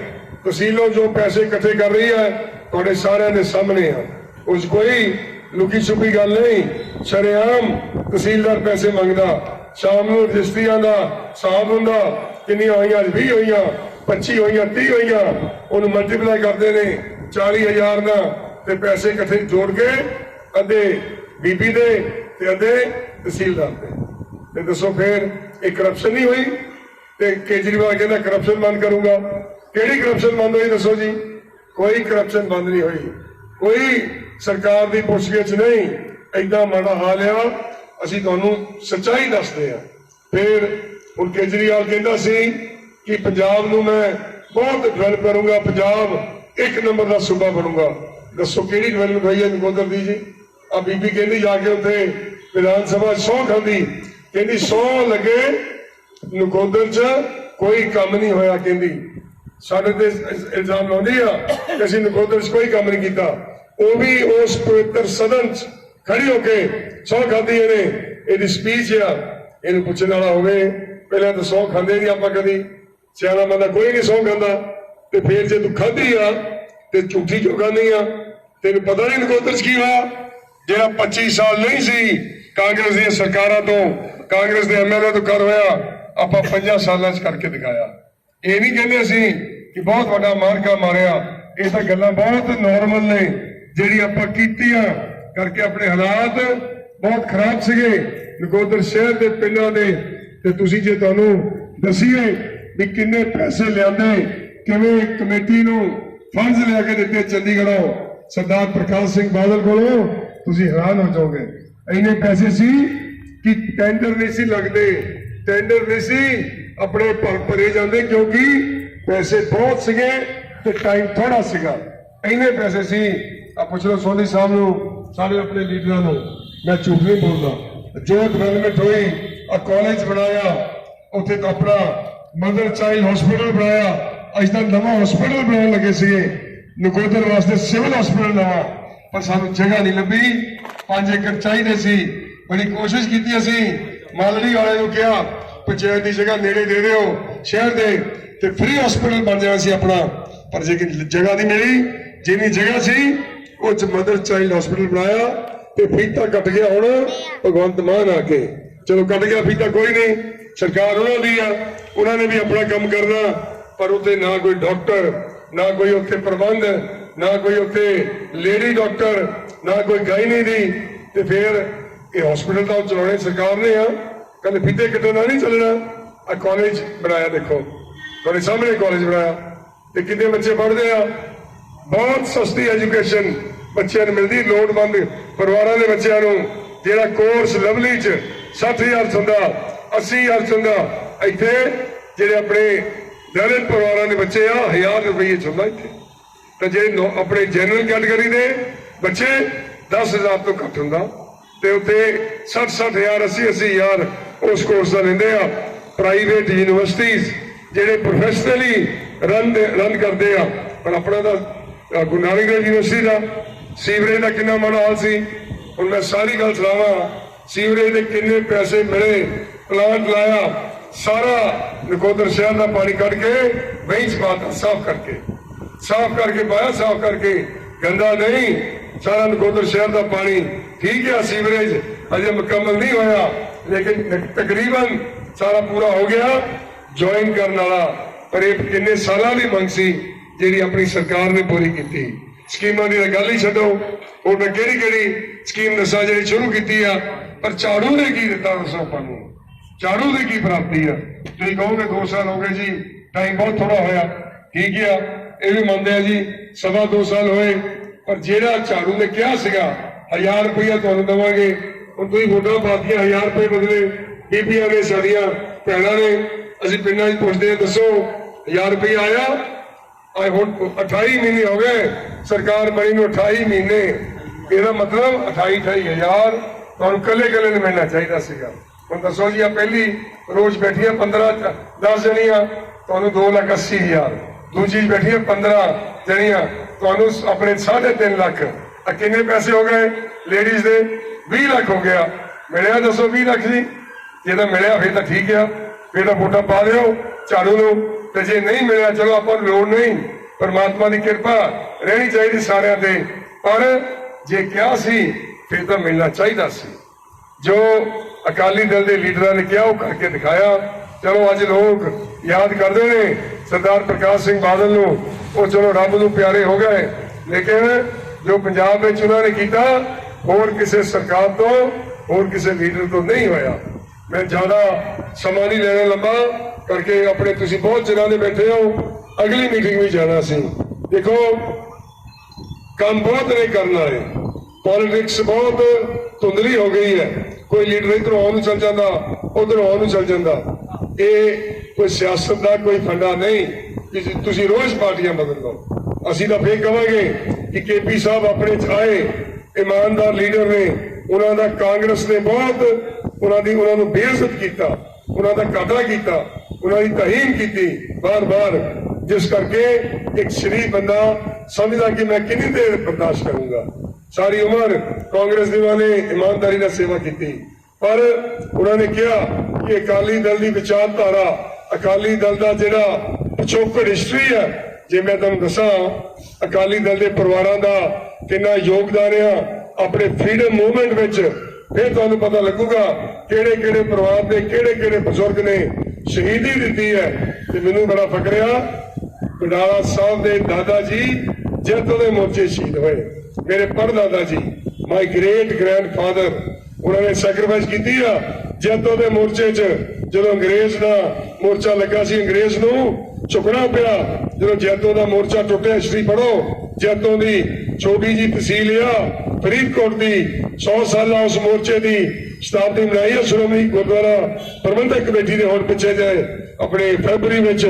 ਤਹਿਸੀਲੋਂ ਜੋ ਪੈਸੇ ਇਕੱਠੇ ਕਰ ਰਹੀ ਹੈ, ਤੁਹਾਡੇ ਸਾਰਿਆਂ ਦੇ ਸਾਹਮਣੇ ਆ। ਉਸ ਕੋਈ ਲੁਕੀ ਛੁਪੀ ਗੱਲ ਨਹੀਂ। ਸ਼ਰੇਆਮ ਤਹਿਸੀਲਦਾਰ ਪੈਸੇ ਮੰਗਦਾ। ਸ਼ਾਮ ਨੂੰ ਰਜਿਸਟਰੀਆਂ ਦਾ ਹਿਸਾਬ ਹੁੰਦਾ। ਕਿੰਨੀਆਂ ਹੋਈਆਂ? ਅੱਜ 20 ਹੋਈਆਂ 25 ਹੋਈਆਂ 30 ਹੋਈਆਂ। ਉਹਨੂੰ ਮਲਟੀਪਲਾਈ ਕਰਦੇ ਨੇ 40000 ਦਾ ਤੇ ਪੈਸੇ ਇਕੱਠੇ ਜੋੜ ਕੇ ਅੱਧੇ ਬੀਬੀ ਦੇ ਤੇ ਅੱਧੇ ਤਹਿਸੀਲਦਾਰ ਦੇ। ਤੇ ਦੱਸੋ ਫਿਰ ਇਹ ਕਰਪਸ਼ਨ ਨਹੀਂ ਹੋਈ ਤੇ ਕੇਜਰੀਵਾਲ ਕਹਿੰਦਾ ਕਰਪਸ਼ਨ ਬੰਦ ਕਰੂੰਗਾ। ਕਿਹੜੀ ਕਰਪਸ਼ਨ ਬੰਦ ਹੋਈ ਦੱਸੋ ਜੀ? ਕੋਈ ਕਰਪਸ਼ਨ ਬੰਦ ਨਹੀਂ ਹੋਈ। ਕੋਈ ਸਰਕਾਰ ਦੀ ਪੁੱਛਗਿੱਛ ਨਹੀਂ। ਐਦਾਂ ਮਾੜਾ ਹਾਲ ਆ। ਅਸੀਂ ਤੁਹਾਨੂੰ ਸੱਚਾਈ ਦੱਸਦੇ ਆ। ਫਿਰ ਹੁਣ ਕੇਜਰੀਵਾਲ ਕਹਿੰਦਾ ਸੀ ਕਿ ਪੰਜਾਬ ਨੂੰ ਮੈਂ ਬਹੁਤ ਡਿਵੈਲਪ ਕਰੂੰਗਾ। ਪੰਜਾਬ ਇੱਕ ਨੰਬਰ ਦਾ ਸੂਬਾ ਬਣੂਗਾ। ਦੱਸੋ ਕਿਹੜੀ ਡਿਵੈਲਪਮੈਂਟ ਹੋਈ ਹੈ ਨਕੋਦਰ ਦੀ ਜੀ? ਆ ਬੀਬੀ ਕਹਿੰਦੀ ਜਾ ਕੇ ਉੱਥੇ ਵਿਧਾਨ ਸਭਾ ਸੌ ਖਾਂਦੀ। ਕਹਿੰਦੀ ਸੌ ਲੱਗੇ ਨਕੋਦਰ ਚ ਕੋਈ ਕੰਮ ਨਹੀਂ ਹੋਇਆ ਕਹਿੰਦੀ। ਸਾਡੇ ਤੇ ਇਲਜ਼ਾਮ ਲਾਉਂਦੀ ਆ ਕਿ ਅਸੀਂ ਨਕੋਦਰ ਚ ਕੋਈ ਕੰਮ ਨਹੀਂ ਕੀਤਾ। ਉਹ ਵੀ ਉਸ ਪਵਿੱਤਰ ਸਦਨ ਚ ਖੜੀ ਹੋ ਕੇ ਸੌ ਖਾਂਦੀ ਇਹਨੇ। ਇਹਦੀ ਸਪੀਚ ਆ। ਇਹਨੂੰ ਪੁੱਛਣ ਵਾਲਾ ਹੋਵੇ, ਪਹਿਲਾਂ ਤਾਂ ਸੌ ਖਾਂਦੇ ਨਹੀਂ ਆਪਾਂ ਕਦੀ। ਸਿਆਣਾ ਬੰਦਾ ਕੋਈ ਨਹੀਂ ਸੌ ਖਾਂਦਾ। ਤੇ ਫੇਰ ਜੇ ਤੂੰ ਖਾਧੀ ਆ, ਤੇ ਝੂਠੀ ਕਿਉਂ ਖਾਂਦੀ ਆ। ਤੈਨੂੰ ਪਤਾ ਨਹੀਂ ਨਕੋਦਰ ਚ ਕੀ ਹੋਇਆ? ਜਿਹੜਾ 25 ਸਾਲ ਨਹੀਂ ਸੀ, ਕਾਂਗਰਸ ਦੀਆਂ ਸਰਕਾਰਾਂ ਤੋਂ, ਕਾਂਗਰਸ ਦੇ ਐਮਐਲਏ ਤੋਂ ਕਰ ਹੋਇਆ, ਆਪਾਂ 50 ਸਾਲਾਂ ਚ ਕਰਕੇ ਦਿਖਾਇਆ। ਇਹ ਨਹੀਂ ਕਹਿੰਦੇ ਅਸੀਂ ਕਿ ਬਹੁਤ ਵੱਡਾ ਮਾਰਕਾ ਮਾਰਿਆ। ਇਹ ਤਾਂ ਗੱਲਾਂ ਬਹੁਤ ਨਾਰਮਲ ਨੇ, ਜਿਹੜੀ ਆਪਾਂ ਕੀਤੀਆਂ ਕਰਕੇ ਆਪਣੇ ਹਾਲਾਤ ਬਹੁਤ ਖਰਾਬ ਸੀਗੇ। ਨਕੋਦਰ ਸ਼ਹਿਰ ਦੇ ਪਿੰਡਾਂ ਦੇ, ਤੇ ਤੁਸੀਂ ਜੇ ਤੁਹਾਨੂੰ ਦਸੀਏ ਵੀ ਕਿੰਨੇ ਪੈਸੇ ਲਿਆਂਦੇ, ਕਿਵੇਂ ਕਮੇਟੀ ਨੂੰ ਫੰਡਸ ਲਿਆ ਕੇ ਦਿੱਤੇ ਚੰਡੀਗੜ੍ਹੋਂ। ਸਰਦਾਰ ਪ੍ਰਕਾਸ਼ ਸਿੰਘ ਬਾਦਲ ਕੋਲੋਂ ਤੁਸੀਂ ਹੈਰਾਨ ਹੋ ਜਾਓਗੇ। ਇੰਨੇ ਪੈਸੇ ਸੀ ਕਿ ਟੈਂਡਰ ਨਹੀਂ ਸੀ ਲੱਗਦੇ। ਟੈਂਡਰ ਨਹੀਂ ਸੀ, ਆਪਣੇ ਭਰ ਭਰੇ ਜਾਂਦੇ ਕਿਉਂਕਿ ਪੈਸੇ ਬਹੁਤ ਸੀਗੇ ਤੇ ਟਾਈਮ ਥੋੜਾ ਸੀਗਾ। ਇੰਨੇ ਪੈਸੇ ਸੀ। ਆ ਪੁੱਛ ਲਓ ਸੋਨੀ ਸਾਹਿਬ ਨੂੰ, ਸਾਰੇ ਆਪਣੇ ਲੀਡਰਾਂ ਨੂੰ। ਮੈਂ ਝੂਠ ਨਹੀਂ ਬੋਲਦਾ। ਜੋ ਡਿਵੈਲਪਮੈਂਟ ਹੋਈ ਆ ਕਾਲਜ ਬਣਾਇਆ, ਉੱਥੇ ਆਪਣਾ ਮਦਰ ਚਾਈਲਡ ਹਸਪੀਟਲ ਬਣਾਇਆ। ਅੱਜ ਤਾਂ ਨਵਾਂ ਹਸਪੀਟਲ ਬਣਾਉਣ ਲੱਗੇ ਸੀਗੇ। ਨਕੋਦਰ ਵਾਸਤੇ ਸਿਵਲ ਹਸਪੀਟਲ ਨਵਾਂ ਪਰ ਸਾਨੂੰ ਜਗ੍ਹਾ ਨਹੀਂ ਲੱਭੀ। 5 ਏਕੜ ਚਾਹੀਦੇ ਸੀ। ਬੜੀ ਕੋਸ਼ਿਸ਼ ਕੀਤੀ ਅਸੀਂ। ਮਾਲੜੀ ਵਾਲੇ ਨੂੰ ਕਿਹਾ, ਪੰਚਾਇਤ ਦੀ ਜਗ੍ਹਾ ਨੇੜੇ ਦੇ ਦਿਓ, ਸ਼ਹਿਰ ਦੇ। ਤੇ ਫ੍ਰੀ ਹਸਪੀਟਲ ਬਣ ਜਾਣਾ ਸੀ ਆਪਣਾ। ਪਰ ਜੇ ਜਗ੍ਹਾ ਨਹੀਂ ਮਿਲੀ, ਜਿੰਨੀ ਜਗ੍ਹਾ ਸੀ, ਉਹ ਚ ਮਦਰ ਚਾਈਲਡ ਹਸਪੀਟਲ ਬਣਾਇਆ ਤੇ ਫੀਤਾ ਕੱਟ ਗਿਆ ਹੁਣ ਭਗਵੰਤ ਮਾਨ ਆ ਕੇ। ਚਲੋ ਕੱਟ ਗਿਆ, ਫੀਤਾ ਕੋਈ ਨਹੀਂ। ਸਰਕਾਰ ਉਹਨਾਂ ਦੀ ਆ, ਉਹਨਾਂ ਨੇ ਵੀ ਆਪਣਾ ਕੰਮ ਕਰਨਾ, ਪਰ ਉੱਥੇ ਨਾ ਕੋਈ ਡਾਕਟਰ ਨਾ ਕੋਈ ਉੱਥੇ ਪ੍ਰਬੰਧ, ਨਾ ਕੋਈ ਉੱਥੇ ਲੇਡੀ ਡਾਕਟਰ ਨਾ ਕੋਈ ਗਾਇਨੀ ਦੀ। ਤੇ ਫਿਰ ਇਹ ਹਸਪੀਟਲ ਤਾਂ ਚਲਾਉਣੇ ਸਰਕਾਰ ਨੇ ਆ। ਕੱਲ ਫੀਤੇ ਕੱਟਣਾ ਨਹੀਂ ਚੱਲਣਾ। ਆ ਕਾਲਜ ਬਣਾਇਆ ਦੇਖੋ। ਤੁਹਾਡੇ ਸਾਹਮਣੇ ਕਾਲਜ ਬਣਾਇਆ। ਤੇ ਕਿੰਨੇ ਬੱਚੇ ਪੜ੍ਹਦੇ ਆ? ਬਹੁਤ ਸਸਤੀ ਐਜੂਕੇਸ਼ਨ ਬੱਚਿਆਂ ਨੂੰ ਮਿਲਦੀ, ਲੋੜਵੰਦ ਪਰਿਵਾਰਾਂ ਦੇ ਬੱਚਿਆਂ ਨੂੰ। ਜਿਹੜਾ ਕੋਰਸ ਲਵਲੀ ਚ 60000 ਹੁੰਦਾ 80000 ਹੁੰਦਾ ਇੱਥੇ ਜਿਹੜੇ ਆਪਣੇ ਦਲਿਤ ਪਰਿਵਾਰਾਂ ਦੇ ਬੱਚੇ ਆ 1000 ਰੁਪਏ ਚ ਇੱਥੇ। ਤੇ ਜਿਹੜੇ ਆਪਣੇ ਜਨਰਲ ਕੈਟਾਗਰੀ ਦੇ ਬੱਚੇ 10000 ਤੋਂ ਘੱਟ ਹੁੰਦਾ ਤੇ ਉੱਥੇ 60 60000 80 80000 ਉਸ ਕੋਰਸ ਦਾ ਲੈਂਦੇ ਆ। ਪ੍ਰਾਈਵੇਟ ਯੂਨੀਵਰਸਿਟੀਆਂ ਜਿਹੜੇ ਪ੍ਰੋਫੈਸ਼ਨਲੀ ਰਨ ਰਨ ਕਰਦੇ ਆ। ਪਰ ਆਪਣਾ ਤਾਂ ਅਹ ਗੁਰੂ ਨਾਨਕ ਦੇਵ ਯੂਨੀਵਰਸਿਟੀ ਦਾ ਸੀਵਰੇਜ ਦਾ ਕਿੰਨਾ ਮਾੜਾ ਹਾਲ ਸੀ। ਹੁਣ ਮੈਂ ਸਾਰੀ ਗੱਲ ਸੁਣਾਵਾਂ। ਸੀਵਰੇਜ ਦੇ ਕਿੰਨੇ ਪੈਸੇ ਮਿਲੇ ਪਲਾਂਟ ਲਾਇਆ। ਸਾਰਾ ਨਕੋਦਰ ਸ਼ਹਿਰ ਦਾ ਪਾਣੀ ਕੱਢ ਕੇ ਵਹੀਂ ਚ ਸਾਫ਼ ਕਰਕੇ। ਸਾਫ਼ ਕਰਕੇ ਪਾਇਆ, ਸਾਫ਼ ਕਰਕੇ ਗੰਦਾ ਨਹੀਂ, ਸਾਰਾ ਨਕੋਦਰ ਸ਼ਹਿਰ ਦਾ ਪਾਣੀ ਠੀਕ ਹੈ ਸੀਵਰੇਜ ਅਜੇ ਮੁਕੰਮਲ ਨਹੀਂ ਹੋਇਆ, ਲੇਕਿਨ ਤਕਰੀਬਨ ਸਾਰਾ ਪੂਰਾ ਹੋ ਗਿਆ। ਜੁਆਇਨ ਕਰਨ ਵਾਲਾ ਪਰ ਇਹ ਕਿੰਨੇ ਸਾਲਾਂ ਦੀ ਮੰਗ ਸੀ, ਜਿਹੜੀ ਆਪਣੀ ਸਰਕਾਰ ਨੇ ਪੂਰੀ ਕੀਤੀ। ਸਕੀਮਾਂ ਦੀ ਗੱਲ ਹੀ ਛੱਡੋ, ਉਹ ਮੈਂ ਕਿਹੜੀ ਕਿਹੜੀ ਸਕੀਮ ਦੱਸਾਂ ਜਿਹੜੀ ਸ਼ੁਰੂ ਕੀਤੀ ਆ, ਪਰ ਝਾੜੂ ਨੇ ਕੀ ਦਿੱਤਾ ਦੱਸੋ ਆਪਾਂ ਨੂੰ? ਝਾੜੂ ਦੀ ਕੀ ਪ੍ਰਾਪਤੀ ਆ? ਤੁਸੀਂ ਕਹੋਗੇ 2 ਸਾਲ ਹੋ ਗਏ ਜੀ ਟਾਈਮ ਬਹੁਤ ਥੋੜਾ ਹੋਇਆ। ਠੀਕ ਹੈ ਇਹ ਵੀ ਮੰਨਦੇ ਆ ਜੀ, ਸਵਾ 2 ਸਾਲ ਹੋਏ, ਪਰ ਜਿਹੜਾ ਝਾੜੂ ਨੇ ਕਿਹਾ ਸੀਗਾ 1000 ਰੁਪਇਆ ਤੁਹਾਨੂੰ ਦਵਾਂਗੇ। ਹੁਣ ਤੁਸੀਂ ਵੋਟਾਂ ਪਾਤੀਆਂ 1000 ਰੁਪਏ ਬਦਲੇ, ਬੀਬੀਆਂ ਨੇ ਸਾਡੀਆਂ ਭੈਣਾਂ ਨੇ, ਅਸੀਂ ਪਿੰਡਾਂ 'ਚ ਪੁੱਛਦੇ ਆ, ਦੱਸੋ 1000 ਰੁਪਇਆ ਆਇਆ? ਆ ਹੁਣ 28 ਮਹੀਨੇ ਹੋ ਗਏ, ਸਰਕਾਰ ਬਣੀ ਨੂੰ 28 ਮਹੀਨੇ। ਇਹਦਾ ਮਤਲਬ 28 28000 ਤੁਹਾਨੂੰ ਕੱਲੇ ਕੱਲੇ ਨੂੰ ਮਿਲਣਾ ਚਾਹੀਦਾ ਸੀਗਾ। ਹੁਣ ਦੱਸੋ ਜੀ ਆ ਪਹਿਲੀ ਰੋਜ਼ ਬੈਠੀਆਂ 15 10 ਜਣੀਆਂ, ਤੁਹਾਨੂੰ 2 ਲੱਖ 80 ਹਜ਼ਾਰ। ਦੂਜੀ ਬੈਠੀਆਂ 15 ਜਣੀਆਂ, ਤੁਹਾਨੂੰ ਆਪਣੇ 3.5 ਲੱਖ। ਆ ਕਿੰਨੇ ਪੈਸੇ ਹੋ ਗਏ ਲੇਡੀਜ਼ ਦੇ? 20 ਲੱਖ ਹੋ ਗਿਆ। ਮਿਲਿਆ ਦੱਸੋ 20 ਲੱਖ ਜੀ? ਜੇ ਤਾਂ ਮਿਲਿਆ, ਫਿਰ ਤਾਂ ਠੀਕ ਆ। ਫਿਰ ਤਾਂ ਵੋਟਾਂ ਪਾ ਦਿਓ, ਝਾੜੂ ਨੂੰ ਤੇ ਜੇ ਨਹੀਂ ਮਿਲਿਆ, ਚਲੋ ਆਪਾਂ ਨੂੰ ਲੋੜ ਨਹੀਂ। ਪਰਮਾਤਮਾ ਦੀ ਕਿਰਪਾ ਰਹਿਣੀ ਚਾਹੀਦੀ ਸਾਰਿਆਂ ਤੇ। ਪਰ ਜੇ ਕਿਹਾ ਸੀ, ਫਿਰ ਤਾਂ ਮਿਲਣਾ ਚਾਹੀਦਾ ਸੀ। ਜੋ ਅਕਾਲੀ ਦਲ ਦੇ ਲੀਡਰਾਂ ਨੇ ਕਿਹਾ, ਉਹ ਕਰਕੇ ਦਿਖਾਇਆ। ਚਲੋ, ਅੱਜ ਲੋਕ ਯਾਦ ਕਰਦੇ ਨੇ ਸਰਦਾਰ ਪ੍ਰਕਾਸ਼ ਸਿੰਘ ਬਾਦਲ ਨੂੰ। ਉਹ ਚਲੋ, ਰੱਬ ਨੂੰ ਪਿਆਰੇ ਹੋ ਗਏ। ਲੇਕਿਨ ਜੋ ਪੰਜਾਬ ਵਿੱਚ ਉਹਨਾਂ ਨੇ ਕੀਤਾ, ਹੋਰ ਕਿਸੇ ਸਰਕਾਰ ਤੋਂ, ਹੋਰ ਕਿਸੇ ਲੀਡਰ ਤੋਂ ਨਹੀਂ ਹੋਇਆ। ਮੈਂ ਜ਼ਿਆਦਾ ਸਮਾਂ ਨਹੀਂ ਲੈਣਾ ਲੰਬਾ, ਕਰਕੇ ਆਪਣੇ ਤੁਸੀਂ ਬਹੁਤ ਚਿਰਾਂ ਦੇ ਬੈਠੇ ਹੋ। ਅਗਲੀ ਮੀਟਿੰਗ ਵੀ ਜਾਣਾ ਸੀ। ਦੇਖੋ, ਕੰਮ ਬਹੁਤ ਨੇ ਕਰਨਾ ਵਾਲੇ। ਪੋਲਿਟਿਕਸ ਬਹੁਤ ਧੁੰਦਲੀ ਹੋ ਗਈ ਹੈ। ਕੋਈ ਲੀਡਰ ਇਧਰੋਂ ਆਉਣ ਨੂੰ ਚੱਲ ਜਾਂਦਾ, ਉਧਰੋਂ ਆਉਣ ਨੂੰ ਚੱਲ ਜਾਂਦਾ। ਇਹ ਕੋਈ ਸਿਆਸਤ ਦਾ ਕੋਈ ਫੰਡਾ ਨਹੀਂ ਕਿ ਤੁਸੀਂ ਰੋਜ਼ ਪਾਰਟੀਆਂ ਬਦਲ ਲਓ। ਅਸੀਂ ਤਾਂ ਫੇਰ ਕਵਾਂਗੇ ਕਿ ਕੇਪੀ ਸਾਹਿਬ ਆਪਣੇ ਚ ਆਏ, ਇਮਾਨਦਾਰ ਲੀਡਰ ਨੇ, ਉਹਨਾਂ ਦਾ ਕਾਂਗਰਸ ਨੇ ਬਹੁਤ, ਉਹਨਾਂ ਦੀ, ਉਹਨਾਂ ਨੂੰ ਬੇਇੱਜ਼ਤ ਕੀਤਾ, ਉਹਨਾਂ ਦਾ ਘਾਟਾ ਕੀਤਾ, ਉਹਨਾਂ ਦੀ ਤਹੀਨ ਕੀਤੀ ਬਾਰ-ਬਾਰ ਜਿਸ ਕਰਕੇ ਇੱਕ ਸ਼ਰੀਫ ਬੰਦਾ ਸਮਝਦਾ ਕਿ ਮੈਂ ਕਿੰਨੀ ਦੇਰ ਬਰਦਾਸ਼ਤ ਕਰੂੰਗਾ। ਸਾਰੀ ਉਮਰ ਕਾਂਗਰਸ ਦੇ ਵਾਲੇ ਇਮਾਨਦਾਰੀ ਨਾਲ ਸੇਵਾ ਕੀਤੀ। ਪਰ ਉਹਨਾਂ ਨੇ ਕਿਹਾ ਕਿ ਅਕਾਲੀ ਦਲ ਦੀ ਵਿਚਾਰਧਾਰਾ, ਅਕਾਲੀ ਦਲ ਦਾ ਜਿਹੜਾ ਪਿਛੋਕੜ ਹਿਸਟਰੀ ਹੈ, ਜੇ ਮੈਂ ਤੁਹਾਨੂੰ ਦੱਸਾਂ, ਅਕਾਲੀ ਦਲ ਦੇ ਪਰਿਵਾਰਾਂ ਦਾ ਕਿੰਨਾ ਯੋਗਦਾਨ ਆ, ਆਪਣੇ ਫਰੀडम ਮੂਵਮੈਂਟ ਵਿੱਚ, ਫਿਰ ਤੁਹਾਨੂੰ ਪਤਾ ਲੱਗੂਗਾ ਕਿਹੜੇ ਕਿਹੜੇ ਪਰਿਵਾਰ ਦੇ ਕਿਹੜੇ ਕਿਹੜੇ ਬਜ਼ੁਰਗ ਨੇ ਸ਼ਹੀਦੀ ਦਿੱਤੀ ਹੈ। ਤੇ ਮੈਨੂੰ ਬੜਾ ਫਕਰ ਆ, ਬਡਾਲਾ ਸਾਹਿਬ ਦੇ ਦਾਦਾ ਜੀ ਜੈਤੋ ਦੇ ਮੋਰਚੇ ਸ਼ਹੀਦ ਹੋਏ। ਮੇਰੇ ਪੜਦਾਦਾ ਜੀ ਮਾਈ ਗ੍ਰੇਟ ਗ੍ਰੈਂਡਫਾਦਰ ਉਹਨਾਂ ਨੇ ਸੈਕਰੀਫਾਈਸ ਕੀਤੀ ਆ ਜੈਤੋ ਦੇ ਮੋਰਚੇ 'ਚ ਜਦੋਂ ਅੰਗਰੇਜ਼ ਦਾ ਮੋਰਚਾ ਲੱਗਾ ਸੀ, ਅੰਗਰੇਜ਼ ਨੂੰ ਝੁਕਣਾ ਪਿਆ, ਜਦੋਂ ਜੈਤੋ ਦਾ ਮੋਰਚਾ ਟੁੱਟਿਆ ਹਿਸਟਰੀ ਪੜੋ ਜੈਤੋ ਦੀ ਛੋਟੀ ਜੀ ਤਹਿਸੀਲ ਆ, ਫਰੀਦਕੋਟ ਦੀ 100 ਸਾਲਾ ਉਸ ਮੋਰਚੇ ਦੀ ਸ਼ਤਾਬਦੀ ਮਨਾਈ ਹੈ ਸ਼੍ਰੋਮਣੀ ਗੁਰਦੁਆਰਾ ਪ੍ਰਬੰਧਕ ਕਮੇਟੀ ਦੇ ਹੁਣ ਪਿੱਛੇ ਜਾਏ ਆਪਣੇ ਫੈਬਰੀ ਵਿੱਚ,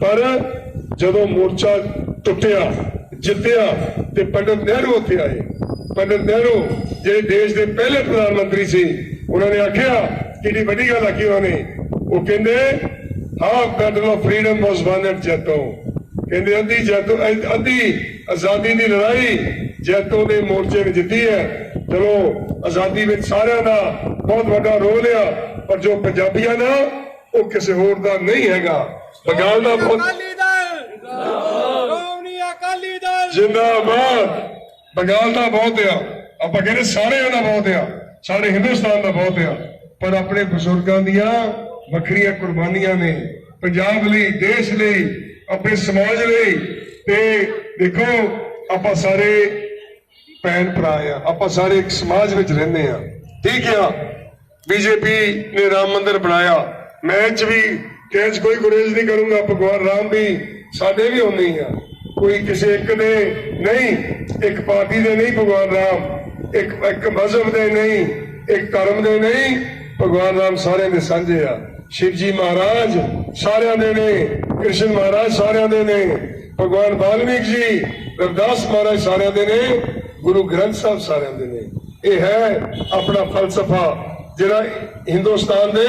ਪਰ ਜਦੋਂ ਮੋਰਚਾ ਟੁੱਟਿਆ ਜਿੱਤਿਆ ਤੇ ਪੰਡਤ ਨਹਿਰੂ ਉੱਥੇ ਆਏ। ਪੰਡਤ ਨਹਿਰੂ, ਜਿਹੜੇ ਦੇਸ਼ ਦੇ ਪਹਿਲੇ ਪ੍ਰਧਾਨ ਮੰਤਰੀ ਸੀ, ਉਹਨਾਂ ਨੇ ਆਖਿਆ ਕਿੰਨੀ ਵੱਡੀ ਗੱਲ ਆਖੀ ਉਹਨਾਂ ਨੇ। ਉਹ ਕਹਿੰਦੇ half battle of freedom was won at Jaito ਕਹਿੰਦੇ, ਅੱਧੀ ਜੈਤੋ ਅੱਧੀ ਆਜ਼ਾਦੀ ਦੀ ਲੜਾਈ ਜੈਤੋ ਦੇ ਮੋਰਚੇ ਨੇ ਜਿੱਤੀ ਹੈ। ਚਲੋ, ਆਜ਼ਾਦੀ ਵਿੱਚ ਸਾਰਿਆਂ ਦਾ ਬਹੁਤ ਵੱਡਾ ਰੋਲ ਆ, ਪਰ ਜੋ ਪੰਜਾਬੀਆਂ ਦਾ, ਉਹ ਕਿਸੇ ਹੋਰ ਦਾ ਨਹੀਂ ਹੈਗਾ। ਬੰਗਾਲ ਦਾ ਬਹੁਤ ਜਿੰਦਾਬਾਦ। ਬੰਗਾਲ ਦਾ ਬਹੁਤ ਆ। ਆਪਾਂ ਕਹਿੰਦੇ ਸਾਰਿਆਂ ਦਾ ਬਹੁਤ ਆ। ਸਾਡੇ ਹਿੰਦੁਸਤਾਨ ਦਾ ਬਹੁਤ ਆ। ਪਰ ਆਪਣੇ ਬਜ਼ੁਰਗਾਂ ਦੀਆਂ ਵੱਖਰੀਆਂ ਕੁਰਬਾਨੀਆਂ ਨੇ। ਪੰਜਾਬ ਲਈ, ਦੇਸ਼ ਲਈ, ਆਪਣੇ ਸਮਾਜ ਲਈ। ਤੇ ਦੇਖੋ, ਆਪਾਂ ਸਾਰੇ ਭੈਣ ਭਰਾ ਆ। ਆਪਾਂ ਸਾਰੇ ਇੱਕ ਸਮਾਜ ਵਿੱਚ ਰਹਿੰਦੇ ਆ। ਠੀਕ ਆ। ਬੀਜੇਪੀ ਨੇ ਰਾਮ ਮੰਦਿਰ ਬਣਾਇਆ। ਮੈਂ ਚ ਵੀ ਕਹਿ ਚ ਕੋਈ ਗੁਰੇਜ਼ ਨਹੀਂ ਕਰੂੰਗਾ। ਭਗਵਾਨ ਰਾਮ ਵੀ ਸਾਡੇ ਵੀ ਹੁੰਦੇ ਆ। ਕੋਈ ਕਿਸੇ ਇੱਕ ਦੇ ਨਹੀਂ, ਇੱਕ ਪਾਰਟੀ ਦੇ ਨਹੀਂ ਭਗਵਾਨ ਰਾਮ, ਇੱਕ ਇੱਕ ਮਜ਼ਹਬ ਦੇ ਨਹੀਂ, ਇੱਕ ਧਰਮ ਦੇ ਨਹੀਂ, ਭਗਵਾਨ ਰਾਮ ਸਾਰਿਆਂ ਦੇ ਸਾਂਝੇ ਆ। ਸ਼ਿਵ ਜੀ ਮਹਾਰਾਜ ਸਾਰਿਆਂ ਦੇ ਨੇ, ਕ੍ਰਿਸ਼ਨ ਮਹਾਰਾਜ ਸਾਰਿਆਂ ਦੇ ਨੇ, ਭਗਵਾਨ ਵਾਲਮੀਕ ਜੀ, ਰਵਿਦਾਸ ਮਹਾਰਾਜ ਸਾਰਿਆਂ ਦੇ ਨੇ, ਗੁਰੂ ਗ੍ਰੰਥ ਸਾਹਿਬ ਸਾਰਿਆਂ ਦੇ ਨੇ। ਇਹ ਹੈ ਆਪਣਾ ਫਲਸਫਾ, ਜਿਹੜਾ ਹਿੰਦੁਸਤਾਨ ਦੇ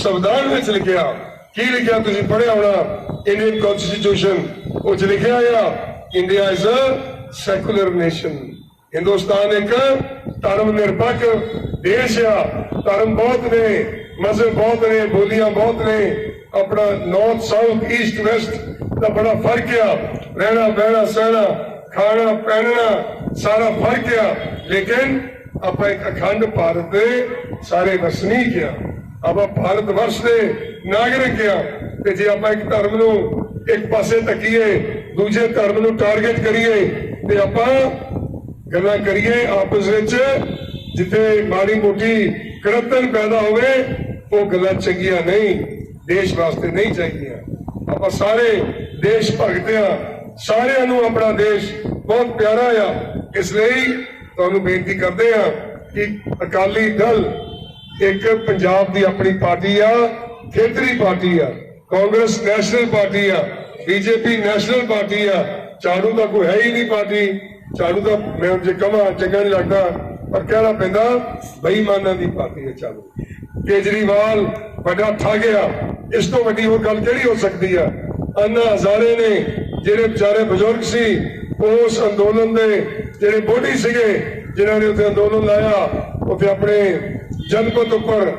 ਸੰਵਿਧਾਨ ਵਿੱਚ ਲਿਖਿਆ। ਕੀ ਲਿਖਿਆ ਤੁਸੀਂ ਪੜ੍ਹਿਆ ਹੋਣਾ? ਇੰਡੀਅਨ ਕਨਸਟੀਟਿਊਸ਼ਨ ਉਹ 'ਚ ਲਿਖਿਆ ਆ India is a secular nation Hindustan ਇੱਕ ਧਰਮ ਨਿਰਪੱਖ ਦੇਸ਼ ਆ। ਧਰਮ ਬਹੁਤ ਨੇ, ਮਜ਼ਹਬ ਬਹੁਤ ਨੇ, ਬੋਲੀਆਂ ਬਹੁਤ ਨੇ। ਆਪਣਾ ਨਾਰਥ ਸਾਊਥ ਈਸਟ ਵੈਸਟ ਦਾ ਬੜਾ ਫ਼ਰਕ ਆ। ਰਹਿਣਾ, ਬਹਿਣਾ, ਸਹਿਣਾ, ਖਾਣਾ, ਪਹਿਨਣਾ, ਸਾਰਾ ਫ਼ਰਕ ਆ। ਲੇਕਿਨ ਆਪਾਂ ਇੱਕ ਅਖੰਡ ਭਾਰਤ ਦੇ ਸਾਰੇ ਵਸਨੀਕ ਆ। ਆਪਾਂ ਭਾਰਤ ਵਰਸ਼ ਦੇ ਨਾਗਰਿਕ ਆ। ਤੇ ਜੇ ਆਪਾਂ ਇੱਕ ਧਰਮ ਨੂੰ ਇੱਕ ਪਾਸੇ ਤੱਕੀਏ ਦੂਜੇ ਧਰਮ ਨੂੰ ਟਾਰਗੇਟ ਕਰੀਏ ਤੇ ਆਪਾਂ ਗੱਲਾਂ ਕਰੀਏ ਆਪਸ ਵਿੱਚ, ਜਿੱਥੇ ਮਾੜੀ ਮੋਟੀ ਕੜਤਨ ਪੈਦਾ ਹੋਵੇ, ਉਹ ਗੱਲਾਂ ਚੰਗੀਆਂ ਨਹੀਂ, ਦੇਸ਼ ਵਾਸਤੇ ਨਹੀਂ ਚਾਹੀਦੀਆਂ। ਆਪਾਂ ਸਾਰੇ ਦੇਸ਼ ਭਗਤ ਆ ਸਾਰਿਆਂ ਨੂੰ ਆਪਣਾ ਦੇਸ਼ ਬਹੁਤ ਪਿਆਰਾ ਆ। ਇਸ ਲਈ ਤੁਹਾਨੂੰ ਬੇਨਤੀ ਕਰਦੇ ਆ ਕਿ ਅਕਾਲੀ ਦਲ ਇੱਕ ਪੰਜਾਬ ਦੀ ਆਪਣੀ ਪਾਰਟੀ ਆ, ਖੇਤਰੀ ਪਾਰਟੀ ਆ। ਕਾਂਗਰਸ ਨੈਸ਼ਨਲ ਪਾਰਟੀ ਆ, ਬੀਜੇਪੀ ਨੈਸ਼ਨਲ ਪਾਰਟੀ ਆ, ਝਾੜੂ ਦਾ ਕੋਈ ਹੈ ਹੀ ਨਹੀਂ ਪਾਰਟੀ, ਝਾੜੂ ਦਾ ਮੈਂ ਜੇ ਕਹਾਂ, ਚੰਗਾ ਨਹੀਂ ਲੱਗਦਾ, ਪਰ ਕਹਿਣਾ ਪੈਂਦਾ, ਬੇਈਮਾਨਾਂ ਦੀ ਪਾਰਟੀ ਹੈ ਝਾੜੂ। ਕੇਜਰੀਵਾਲ ਵੱਡਾ ਠੱਗ ਗਿਆ ਇਸ ਤੋਂ ਵੱਡੀ ਹੋਰ ਗੱਲ ਕਿਹੜੀ ਹੋ ਸਕਦੀ ਆ? ਅੰਨਾ ਹਜ਼ਾਰੇ ਨੇ, ਜਿਹੜੇ ਵਿਚਾਰੇ ਬਜ਼ੁਰਗ ਸੀ, ਉਸ ਅੰਦੋਲਨ ਦੇ ਜਿਹੜੇ ਬੋਢੀ ਸੀਗੇ, ਜਿਨ੍ਹਾਂ ਨੇ ਉੱਥੇ ਅੰਦੋਲਨ ਲਾਇਆ, ਉੱਥੇ ਆਪਣੇ ਜਨਪਦ ਉੱਪਰ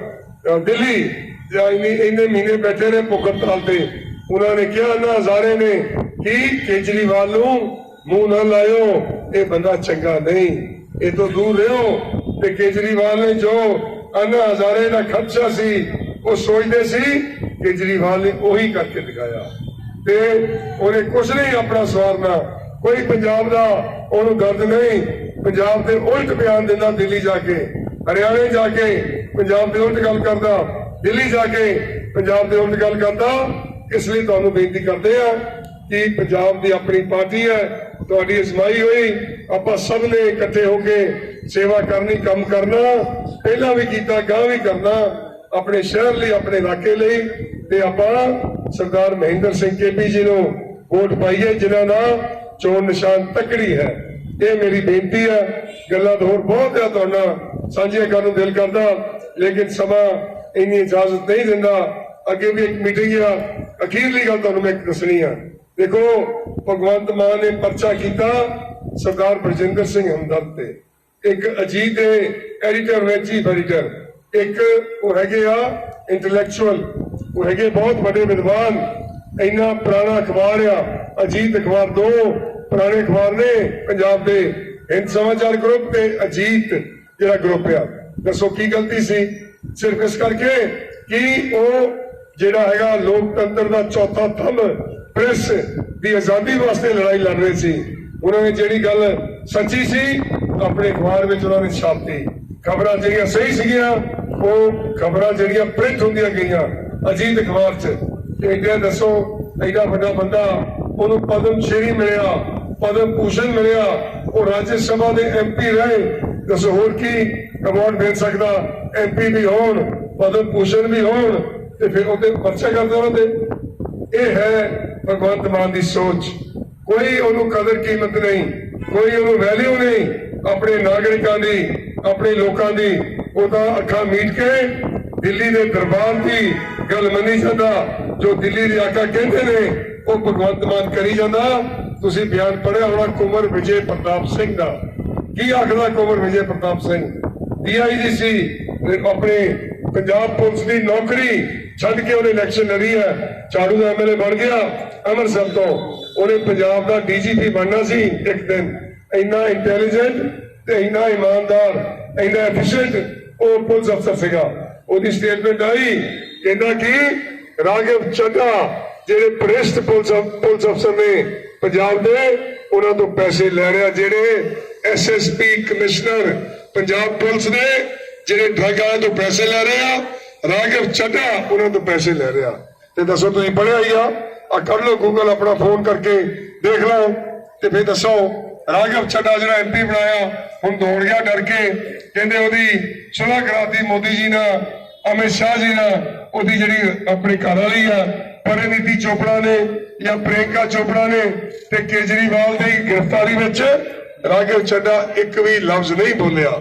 ਦਿੱਲੀ ਜਾਂ ਇੰਨੇ ਇੰਨੇ ਮਹੀਨੇ ਬੈਠੇ ਨੇ ਭੁੱਖ ਹੜਤਾਲ ਤੇ। ਉਹਨਾਂ ਨੇ ਕਿਹਾ, ਨਾ, ਹਜ਼ਾਰੇ ਨੇ। ਕਿ ਕੇਜਰੀਵਾਲ ਨੂੰ ਮੂੰਹ ਨਾ ਲਾਇਓ? ਇਹ ਬੰਦਾ ਚੰਗਾ ਨਹੀਂ। ਇਹ ਤੋਂ ਦੂਰ ਰਹੋ। ਤੇ ਕੇਜਰੀਵਾਲ ਨੇ ਜੋ ਅੰਨਾ ਹਜ਼ਾਰੇ ਦਾ ਖਰਚਾ ਸੀ, ਉਹ ਸੋਚਦੇ ਸੀ, ਕੇਜਰੀਵਾਲ ਨੇ ਉਹੀ ਕਰਕੇ ਦਿਖਾਇਆ। ਤੇ ਉਹਨੇ ਕੁਛ ਨਹੀਂ ਆਪਣਾ ਸਵਾਰਨਾ। ਕੋਈ ਪੰਜਾਬ ਦਾ ਉਹਨੂੰ ਦਰਦ ਨਹੀਂ। ਪੰਜਾਬ ਦੇ ਉਲਟ ਬਿਆਨ ਦਿੰਦਾ ਦਿੱਲੀ ਜਾ ਕੇ। ਹਰਿਆਣੇ ਜਾ ਕੇ ਪੰਜਾਬ ਦੇ ਉਲਟ ਗੱਲ ਕਰਦਾ। ਦਿੱਲੀ ਜਾ ਕੇ ਪੰਜਾਬ ਦੇ ਉਲਟ ਗੱਲ ਕਰਦਾ, ਇਸ ਲਈ ਤੁਹਾਨੂੰ ਬੇਨਤੀ ਕਰਦੇ ਆ ਕਿ ਪੰਜਾਬ ਦੀ ਆਪਣੀ ਪਾਰਟੀ ਹੈ, ਤੁਹਾਡੀ ਅਜ਼ਮਾਈ ਹੋਈ, ਆਪਾਂ ਸਭ ਨੇ ਇਕੱਠੇ ਹੋ ਕੇ ਸੇਵਾ ਕਰਨੀ, ਕੰਮ ਕਰਨਾ, ਪਹਿਲਾਂ ਵੀ ਕੀਤਾ ਗਾਂ ਵੀ ਕਰਨਾ, ਆਪਣੇ ਸ਼ਹਿਰ ਲਈ, ਆਪਣੇ ਇਲਾਕੇ ਲਈ, ਤੇ ਆਪਾਂ ਸਰਦਾਰ ਮਹਿੰਦਰ ਸਿੰਘ ਕੇਪੀ ਜੀ ਨੂੰ ਵੋਟ ਪਾਈਏ ਜਿਨ੍ਹਾਂ ਦਾ ਚੋਣ ਨਿਸ਼ਾਨ ਤਕੜੀ ਹੈ। ਇਹ ਮੇਰੀ ਬੇਨਤੀ ਹੈ, ਗੱਲਾਂ ਤਾਂ ਹੋਰ ਬਹੁਤ ਹੈ ਤੁਹਾਡਾ ਸਾਂਝੀਆਂ ਕਰਨ ਨੂੰ ਦਿਲ ਕਰਦਾ, ਲੇਕਿਨ ਸਮਾਂ ਇੰਨੀ ਇਜਾਜ਼ਤ ਨਹੀਂ ਦਿੰਦਾ। ਅੱਗੇ ਵੀ ਇੱਕ ਮੀਟਿੰਗ ਆ। ਅਖੀਰਲੀ ਗੱਲ ਤੁਹਾਨੂੰ ਮੈਂ ਇੱਕ ਦੱਸਣੀ ਆ। ਦੇਖੋ, ਭਗਵੰਤ ਮਾਨ ਨੇ ਪਰਚਾ ਕੀਤਾ ਸਰਦਾਰ ਬਰਜਿੰਦਰ ਸਿੰਘ ਹਮਦਰਦ ਤੇ। ਇੱਕ ਅਜੀਤ ਦੇ ਐਡੀਟਰ ਨੇ ਚੀਫ ਐਡੀਟਰ ਇੱਕ ਉਹ ਹੈਗੇ ਆ ਇੰਟੈਲੈਕਚੁਅਲ ਉਹ ਹੈਗੇ ਬਹੁਤ ਵੱਡੇ ਵਿਦਵਾਨ। ਇੰਨਾ ਪੁਰਾਣਾ ਅਖਬਾਰ ਆ। ਅਜੀਤ ਅਖਬਾਰ ਦੋ ਪੁਰਾਣੇ ਅਖਬਾਰ ਨੇ ਪੰਜਾਬ ਦੇ। ਹਿੰਦ ਸਮਾਚਾਰ ਗਰੁੱਪ ਤੇ ਅਜੀਤ ਜਿਹੜਾ ਗਰੁੱਪ ਆ। ਦੱਸੋ ਕੀ ਗਲਤੀ ਸੀ? ਸਿਰਫ ਇਸ ਕਰਕੇ ਕਿ ਉਹ ਜਿਹੜਾ ਹੈਗਾ ਲੋਕਤੰਤਰ ਦਾ ਚੌਥਾ ਥੰਮ ਪ੍ਰੈਸ ਦੀ ਆਜ਼ਾਦੀ ਵਾਸਤੇ ਲੜਾਈ ਲੜ ਰਹੇ ਸੀ, ਉਹਨਾਂ ਨੇ ਜਿਹੜੀ ਗੱਲ ਸੱਚੀ ਸੀ, ਆਪਣੇ ਅਖਬਾਰ ਵਿੱਚ ਉਹਨਾਂ ਨੇ ਛਾਪਤੀ। ਖਬਰਾਂ ਜਿਹੜੀਆਂ ਸਹੀ ਸੀਗੀਆਂ, ਉਹ ਖਬਰਾਂ ਜਿਹੜੀਆਂ ਪ੍ਰਿੰਟ ਹੁੰਦੀਆਂ ਗਈਆਂ ਅਜੀਤ ਅਖਬਾਰ 'ਚ। ਤੇ ਇੰਡੀਆ ਦੱਸੋ ਐਡਾ ਵੱਡਾ ਬੰਦਾ, ਉਹਨੂੰ ਪਦਮ ਸ਼੍ਰੀ ਮਿਲਿਆ, ਪਦਮ ਭੂਸ਼ਣ ਮਿਲਿਆ, ਉਹ ਰਾਜ ਸਭਾ ਦੇ ਐਮਪੀ ਰਹੇ ਦੱਸੋ ਹੋਰ ਕੀ? ਅਵਾਰਡ ਮਿਲ ਸਕਦਾ ਐਮਪੀ ਵੀ ਹੋਣ ਪਦਮ ਭੂਸ਼ਣ ਵੀ ਹੋਣ, ਤੇ ਫਿਰ ਉਹਦੇ ਪਰਚਾ ਕਰਦੇ ਉਹਨਾਂ ਤੇ। ਇਹ ਹੈ ਭਗਵੰਤ ਮਾਨ ਦੀ ਸੋਚ। ਕੋਈ ਉਹਨੂੰ ਕਦਰ ਕੀਮਤ ਨਹੀਂ, ਕੋਈ ਉਹਨੂੰ ਵੈਲਿਊ ਨਹੀਂ ਆਪਣੇ ਨਾਗਰਿਕਾਂ ਦੀ, ਆਪਣੇ ਲੋਕਾਂ ਦੀ। ਉਹ ਤਾਂ ਅੱਖਾਂ ਮੀਟ ਕੇ ਦਿੱਲੀ ਦੇ ਦਰਬਾਰ ਦੀ ਗੱਲ ਮੰਨੀ ਜਾਂਦਾ, ਜੋ ਦਿੱਲੀ ਦੇ ਆਕਾ ਕਹਿੰਦੇ ਨੇ, ਉਹ ਭਗਵੰਤ ਮਾਨ ਕਰੀ ਜਾਂਦਾ। ਤੁਸੀਂ ਬਿਆਨ ਪੜਿਆ ਹੋਣਾ ਕੁਮਰ ਵਿਜੇ ਪ੍ਰਤਾਪ ਸਿੰਘ ਦਾ। ਕੀ ਆਖਦਾ ਕੁਮਰ ਵਿਜੇ ਪ੍ਰਤਾਪ ਸਿੰਘ? ਡੀਆਈਜੀ ਆਪਣੇ ਪੰਜਾਬ ਪੁਲਿਸ ਦੀ ਨੌਕਰੀ ਛੱਡ ਕੇ ਉਹਨੇ ਇਲੈਕਸ਼ਨ ਲੜੀ ਹੈ। ਝਾੜੂ ਦਾ ਐਮਐਲਏ ਬਣ ਗਿਆ ਅੰਮ੍ਰਿਤਸਰ ਤੋਂ। ਉਹਨੇ ਪੰਜਾਬ ਦਾ ਡੀਜੀਪੀ ਬਣਨਾ ਸੀ ਇੱਕ ਦਿਨ। ਇੰਨਾ ਇੰਟੈਲੀਜੈਂਟ ਤੇ ਇੰਨਾ ਇਮਾਨਦਾਰ, ਇੰਨਾ ਐਫੀਸ਼ੀਐਂਟ ਉਹ ਪੁਲਿਸ ਅਫਸਰ ਸੀਗਾ। ਉਹਦੀ ਸਟੇਟਮੈਂਟ ਆਈ, ਕਹਿੰਦਾ ਕਿ ਰਾਘਵ ਚੱਡਾ ਜਿਹੜੇ ਪ੍ਰਿਸ਼ਟ ਪੁਲਿਸ ਪੁਲਿਸ ਅਫਸਰ ਨੇ ਪੰਜਾਬ ਦੇ, ਉਹਨਾਂ ਤੋਂ ਪੈਸੇ ਲੈ ਰਿਹਾ ਜਿਹੜੇ ਐਸਐਸਪੀ ਕਮਿਸ਼ਨਰ ਪੰਜਾਬ ਪੁਲਿਸ ਦੇ ਜਿਹੜੇ ਡਰੱਗ ਵਾਲਿਆਂ ਤੋਂ ਪੈਸੇ ਲੈ ਰਹੇ ਆ, ਰਾਘਵ ਚੱਡਾ ਉਹਨਾਂ ਤੋਂ ਪੈਸੇ ਲੈ ਰਿਹਾ। ਤੇ ਦੱਸੋ ਤੁਸੀਂ ਪੜਿਆ ਹੀ ਆ? ਆ ਕਰ ਲਓ ਗੂਗਲ ਆਪਣਾ ਫੋਨ ਕਰਕੇ, ਦੇਖ ਲਓ ਤੇ ਫਿਰ ਦੱਸੋ, ਰਾਘਵ ਚੱਡਾ ਜਿਹੜਾ ਐਮਪੀ ਬਣਾਇਆ, ਹੁਣ ਦੌੜ ਗਿਆ ਡਰ ਕੇ, ਕਹਿੰਦੇ ਉਹਦੀ ਸੁਲਾਹ ਕਰਾਤੀ ਮੋਦੀ ਜੀ ਨਾਲ, ਅਮਿਤ ਸ਼ਾਹ ਜੀ ਨਾਲ, ਉਹਦੀ ਜਿਹੜੀ ਆਪਣੀ ਘਰ ਵਾਲੀ ਆ, ਪਰਿਨੀਤੀ ਚੋਪੜਾ ਨੇ ਜਾਂ ਪ੍ਰਿਯੰਕਾ ਚੋਪੜਾ ਨੇ ਤੇ ਕੇਜਰੀਵਾਲ ਦੀ ਗ੍ਰਿਫਤਾਰੀ ਵਿੱਚ ਰਾਘਵ ਚੱਡਾ ਇੱਕ ਵੀ ਲਫ਼ਜ਼ ਨਹੀਂ ਬੋਲਿਆ।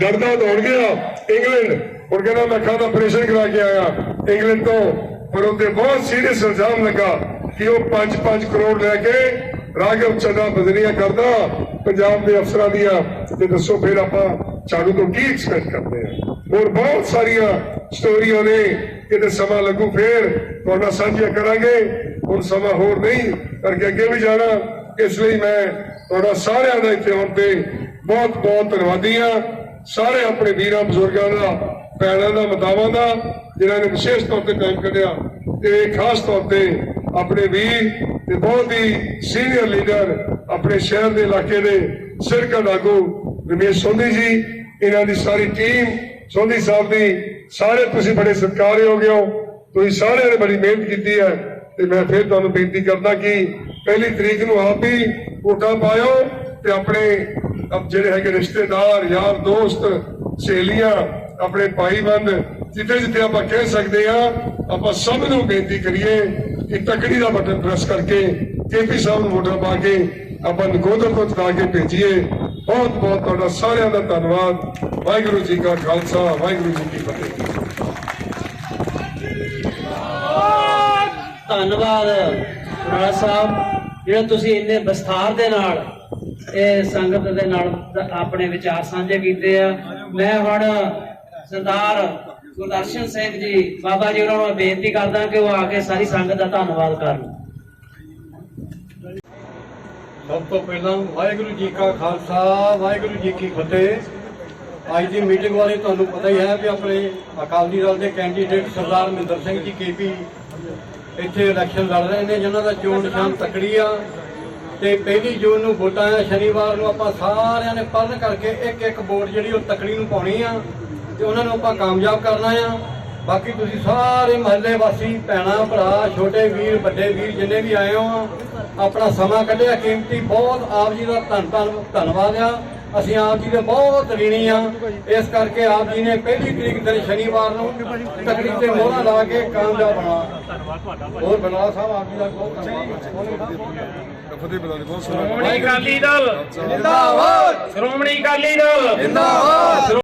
ਡਰਦਾ ਦੌੜ ਗਿਆ, ਇੰਗਲੈਂਡ। ਹੁਣ ਕਹਿੰਦਾ, ਮੈਂ ਖਾਦਾ ਆਪਰੇਸ਼ਨ ਕਰਾ ਕੇ ਆਇਆ। ਇੰਗਲੈਂਡ ਤੋਂ। ਪਰ ਉਹਦੇ ਬਹੁਤ ਸੀਰੀਅਸ ਇਲਜ਼ਾਮ ਲੱਗਾ ਕਿ ਉਹ 5-5 ਕਰੋੜ ਲੈ ਕੇ ਰਾਘਵ ਚੱਡਾ ਬਦਲੀਆਂ ਕਰਦਾ ਪੰਜਾਬ ਦੇ ਅਫਸਰਾਂ ਦੀਆਂ। ਤੇ ਦੱਸੋ ਫਿਰ ਆਪਾਂ ਝਾੜੂ ਤੋਂ ਕੀ ਐਕਸਪੈਕਟ ਕਰਦੇ ਆ ਹੋਰ ਬਹੁਤ ਸਾਰੀਆਂ ਸਟੋਰੀਆਂ ਨੇ। ਇਹਦੇ ਸਮਾਂ ਲੱਗੂ ਫੇਰ, ਤੁਹਾਡਾ ਸਾਂਝੀਆਂ ਕਰਾਂਗੇ। ਹੁਣ ਸਮਾਂ ਹੋਰ ਨਹੀਂ, ਕਰਕੇ ਅੱਗੇ ਵੀ ਜਾਣਾ। ਇਸ ਲਈ ਮੈਂ ਤੁਹਾਡਾ ਸਾਰਿਆਂ ਦਾ ਇੱਥੇ ਆਉਣ ਤੇ ਬਹੁਤ ਬਹੁਤ ਧੰਨਵਾਦੀ ਹਾਂ। ਸਾਰੇ ਆਪਣੇ ਵੀਰਾਂ, ਬਜ਼ੁਰਗਾਂ ਦਾ, ਭੈਣਾਂ ਦਾ, ਮਤਾਵਾਂ ਦਾ, ਜਿਨ੍ਹਾਂ ਨੇ ਵਿਸ਼ੇਸ਼ ਤੌਰ ਤੇ ਟਾਈਮ ਕੱਢਿਆ ਤੇ ਖਾਸ ਤੌਰ ਤੇ ਆਪਣੇ ਵੀਰ ਤੇ ਬਹੁਤ ਹੀ ਸੀਨੀਅਰ ਲੀਡਰ ਆਪਣੇ ਸ਼ਹਿਰ ਦੇ ਇਲਾਕੇ ਦੇ ਸਿਰਕਤ ਆਗੂ ਰਮੇਸ਼ ਸੋਢੀ ਜੀ, ਇਹਨਾਂ ਦੀ ਸਾਰੀ ਟੀਮ ਸੋਢੀ ਸਾਹਿਬ ਦੀ, ਸਾਰੇ ਤੁਸੀਂ ਬੜੇ ਸਤਿਕਾਰਯੋਗ ਹੋ। ਤੁਸੀਂ ਸਾਰਿਆਂ ਨੇ ਬੜੀ ਮਿਹਨਤ ਕੀਤੀ ਹੈ ਤੇ ਮੈਂ ਫਿਰ ਤੁਹਾਨੂੰ ਬੇਨਤੀ ਕਰਦਾ ਕਿ ਪਹਿਲੀ ਤਰੀਕ ਨੂੰ ਆਪ ਹੀ ਵੋਟਾਂ ਪਾਇਓ ਤੇ ਆਪਣੇ ਜਿਹੜੇ ਹੈਗੇ ਰਿਸ਼ਤੇਦਾਰ, ਯਾਰ, ਦੋਸਤ, ਸਹੇਲੀਆਂ, ਆਪਣੇ ਭਾਈਬੰਦ, ਜਿੱਥੇ ਜਿੱਥੇ ਆਪਾਂ ਕਹਿ ਸਕਦੇ ਆ ਆਪਾਂ ਸਭ ਨੂੰ ਬੇਨਤੀ ਕਰੀਏ ਕਿ ਤਕੜੀ ਦਾ ਬਟਨ ਪ੍ਰੈਸ ਕਰਕੇ ਕੇਪੀ ਸਾਹਿਬ ਨੂੰ ਵੋਟਾਂ ਪਾ ਕੇ ਆਪਾਂ ਨਕੋਦਰ ਤੋਂ ਚੁਣਾ ਕੇ ਭੇਜੀਏ। ਬਹੁਤ ਬਹੁਤ ਤੁਹਾਡਾ ਸਾਰਿਆਂ ਦਾ ਧੰਨਵਾਦ। ਵਾਹਿਗੁਰੂ ਜੀ ਕਾ ਖਾਲਸਾ, ਵਾਹਿਗੁਰੂ ਜੀ ਕੀ ਫਤਿਹ। ਧੰਨਵਾਦ। ਰਾਣਾ ਸਾਹਿਬ ਜਿਹੜਾ ਤੁਸੀਂ ਇੰਨੇ ਵਿਸਥਾਰ ਦੇ ਨਾਲ ਇਹ ਸੰਗਤ ਦੇ ਨਾਲ ਆਪਣੇ ਵਿਚਾਰ ਸਾਂਝੇ ਕੀਤੇ ਆ, ਮੈਂ ਹੁਣ ਸਰਦਾਰ ਗੁਰਦਰਸ਼ਨ ਸਿੰਘ ਜੀ, ਬਾਬਾ ਜੀ ਉਹਨਾਂ ਨੂੰ ਬੇਨਤੀ ਕਰਦਾ ਕਿ ਉਹ ਆ ਕੇ ਸਾਰੀ ਸੰਗਤ ਦਾ ਧੰਨਵਾਦ ਕਰਨ। ਸਭ ਤੋਂ ਪਹਿਲਾਂ ਵਾਹਿਗੁਰੂ ਜੀ ਕਾ ਖਾਲਸਾ, ਵਾਹਿਗੁਰੂ ਜੀ ਕੀ ਫਤਿਹ। ਅੱਜ ਦੀ ਮੀਟਿੰਗ ਬਾਰੇ ਤੁਹਾਨੂੰ ਪਤਾ ਹੀ ਹੈ ਵੀ ਆਪਣੇ ਅਕਾਲੀ ਦਲ ਦੇ ਕੈਂਡੀਡੇਟ ਸਰਦਾਰ ਮਹਿੰਦਰ ਸਿੰਘ ਜੀ ਕੇਪੀ ਇੱਥੇ ਇਲੈਕਸ਼ਨ ਲੜ ਰਹੇ ਨੇ, ਜਿਨ੍ਹਾਂ ਦਾ ਚੋਣ ਨਿਸ਼ਾਨ ਤਕੜੀ ਆ। ਤੇ ਪਹਿਲੀ ਜੂਨ ਨੂੰ ਵੋਟਾਂ ਆ, ਸ਼ਨੀਵਾਰ ਨੂੰ ਆਪਾਂ ਸਾਰਿਆਂ ਨੇ ਪਰਨ ਕਰਕੇ ਇੱਕ ਇੱਕ ਵੋਟ ਜਿਹੜੀ ਉਹ ਤਕੜੀ ਨੂੰ ਪਾਉਣੀ ਆ ਤੇ ਉਹਨਾਂ ਨੂੰ ਆਪਾਂ ਕਾਮਯਾਬ ਕਰਨਾ ਆ। ਬਾਕੀ ਤੁਸੀਂ ਸਾਰੇ ਮਹੱਲੇ ਵਾਸੀ, ਭੈਣਾਂ, ਭਰਾ, ਛੋਟੇ ਵੀਰ, ਵੱਡੇ ਵੀਰ ਜਿੰਨੇ ਵੀ ਆਏ ਹੋ, ਆਪਣਾ ਸਮਾਂ ਕੱਢਿਆ। ਕੀਮਤੀ ਬਹੁਤ ਆਪ ਜੀ ਦਾ ਧੰਨ ਧੰਨ ਧੰਨਵਾਦ ਆ। ਅਸੀਂ ਆਪ ਜੀ ਦੇ ਬਹੁਤ ਰੀਣੀ ਆ। ਇਸ ਕਰਕੇ ਆਪ ਜੀ ਨੇ ਪਹਿਲੀ ਤਰੀਕ ਦਿਨ ਸ਼ਨੀਵਾਰ ਨੂੰ ਤਕੜੀ ਤੇ ਮੋਹਰਾ ਲਾ ਕੇ ਕਾਮਯਾਬ ਬਣਾ। ਹੋਰ ਬਣਾ ਸਾਹਿਬ ਆਪ ਜੀ ਦਾ ਬਹੁਤ ਧੰਨਵਾਦ। ਫਤਿਹ ਬਹੁਤ ਸੋਹਣਾ ਸ਼੍ਰੋਮਣੀ ਅਕਾਲੀ ਦਲ। ਜਿੰਦਾਬਾਦ। ਸ਼੍ਰੋਮਣੀ ਅਕਾਲੀ ਦਲ। ਜਿੰਦਾਬਾਦ।